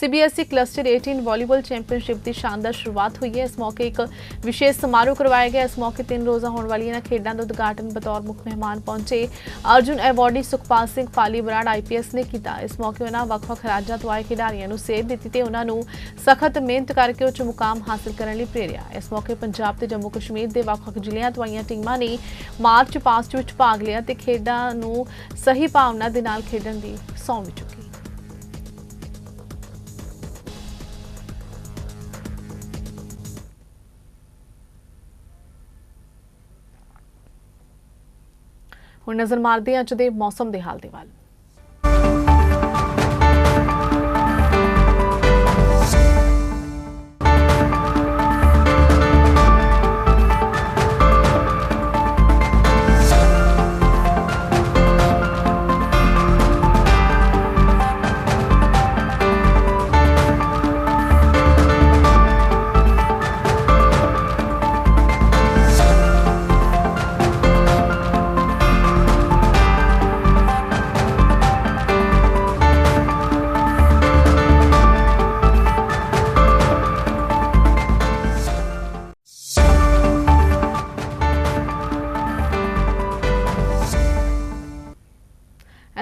ਸੀਬੀਐਸਈ ਕਲਸਟਰ 18 ਵਾਲੀਬਾਲ ਚੈਂਪੀਅਨਸ਼ਿਪ ਦੀ ਸ਼ਾਨਦਾਰ ਸ਼ੁਰੂਆਤ ਹੋਈ ਹੈ। ਇਸ ਮੌਕੇ ਇੱਕ ਵਿਸ਼ੇਸ਼ ਸਮਾਰੋਹ ਕਰਵਾਇਆ ਗਿਆ। ਇਸ ਮੌਕੇ ਤਿੰਨ ਰੋਜ਼ਾ ਹੋਣ ਵਾਲੀਆਂ ਇਹਨਾਂ ਖੇਡਾਂ ਦਾ ਉਦਘਾਟਨ ਬਤੌਰ ਮੁੱਖ ਮਹਿਮਾਨ ਪਹੁੰਚੇ ਅਰਜੁਨ ਐਵਾਰਡੀ, ਸੁਖਪਾਲ ਸਿੰਘ ਫਾਲੀ ਬਰਾੜ ਆਈਪੀਐਸ ਨੇ ਕੀਤਾ। ਇਸ ਮੌਕੇ ਉਹਨਾਂ ਵੱਖ-ਵੱਖ ਰਾਜਾਂ ਤੋਂ ਆਏ ਖਿਡਾਰੀਆਂ ਨੂੰ ਸੇਧ ਦਿੱਤੀ ਤੇ ਉਹਨਾਂ ਨੂੰ ਸਖਤ ਮਿਹਨਤ ਕਰਕੇ ਉੱਚ ਮੁਕਾਮ ਹਾਸਲ ਕਰਨ ਲਈ ਪ੍ਰੇਰਿਆ। ਇਸ ਮੌਕੇ ਪੰਜਾਬ ਤੇ ਜੰਮੂ ਕਸ਼ਮੀਰ ਦੇ ਵੱਖ-ਵੱਖ ਜ਼ਿਲ੍ਹਿਆਂ ਤੋਂ ਆਈਆਂ ਟੀਮਾਂ ਨੇ ਮਾਰਚ ਪਾਸਟ ਵਿੱਚ ਭਾਗ ਲਿਆ ਤੇ ਖੇਡਾਂ ਨੂੰ ਸਹੀ ਭਾਵਨਾ ਦੇ ਨਾਲ ਖੇਡਣ ਦੀ ਸੌਂ ਵੀ ਚੁੱਕੀ। ਹੁਣ ਨਜ਼ਰ ਮਾਰਦੇ ਹਾਂ ਅੱਜ ਦੇ ਮੌਸਮ ਦੇ ਹਾਲ ਦੇ ਵੱਲ।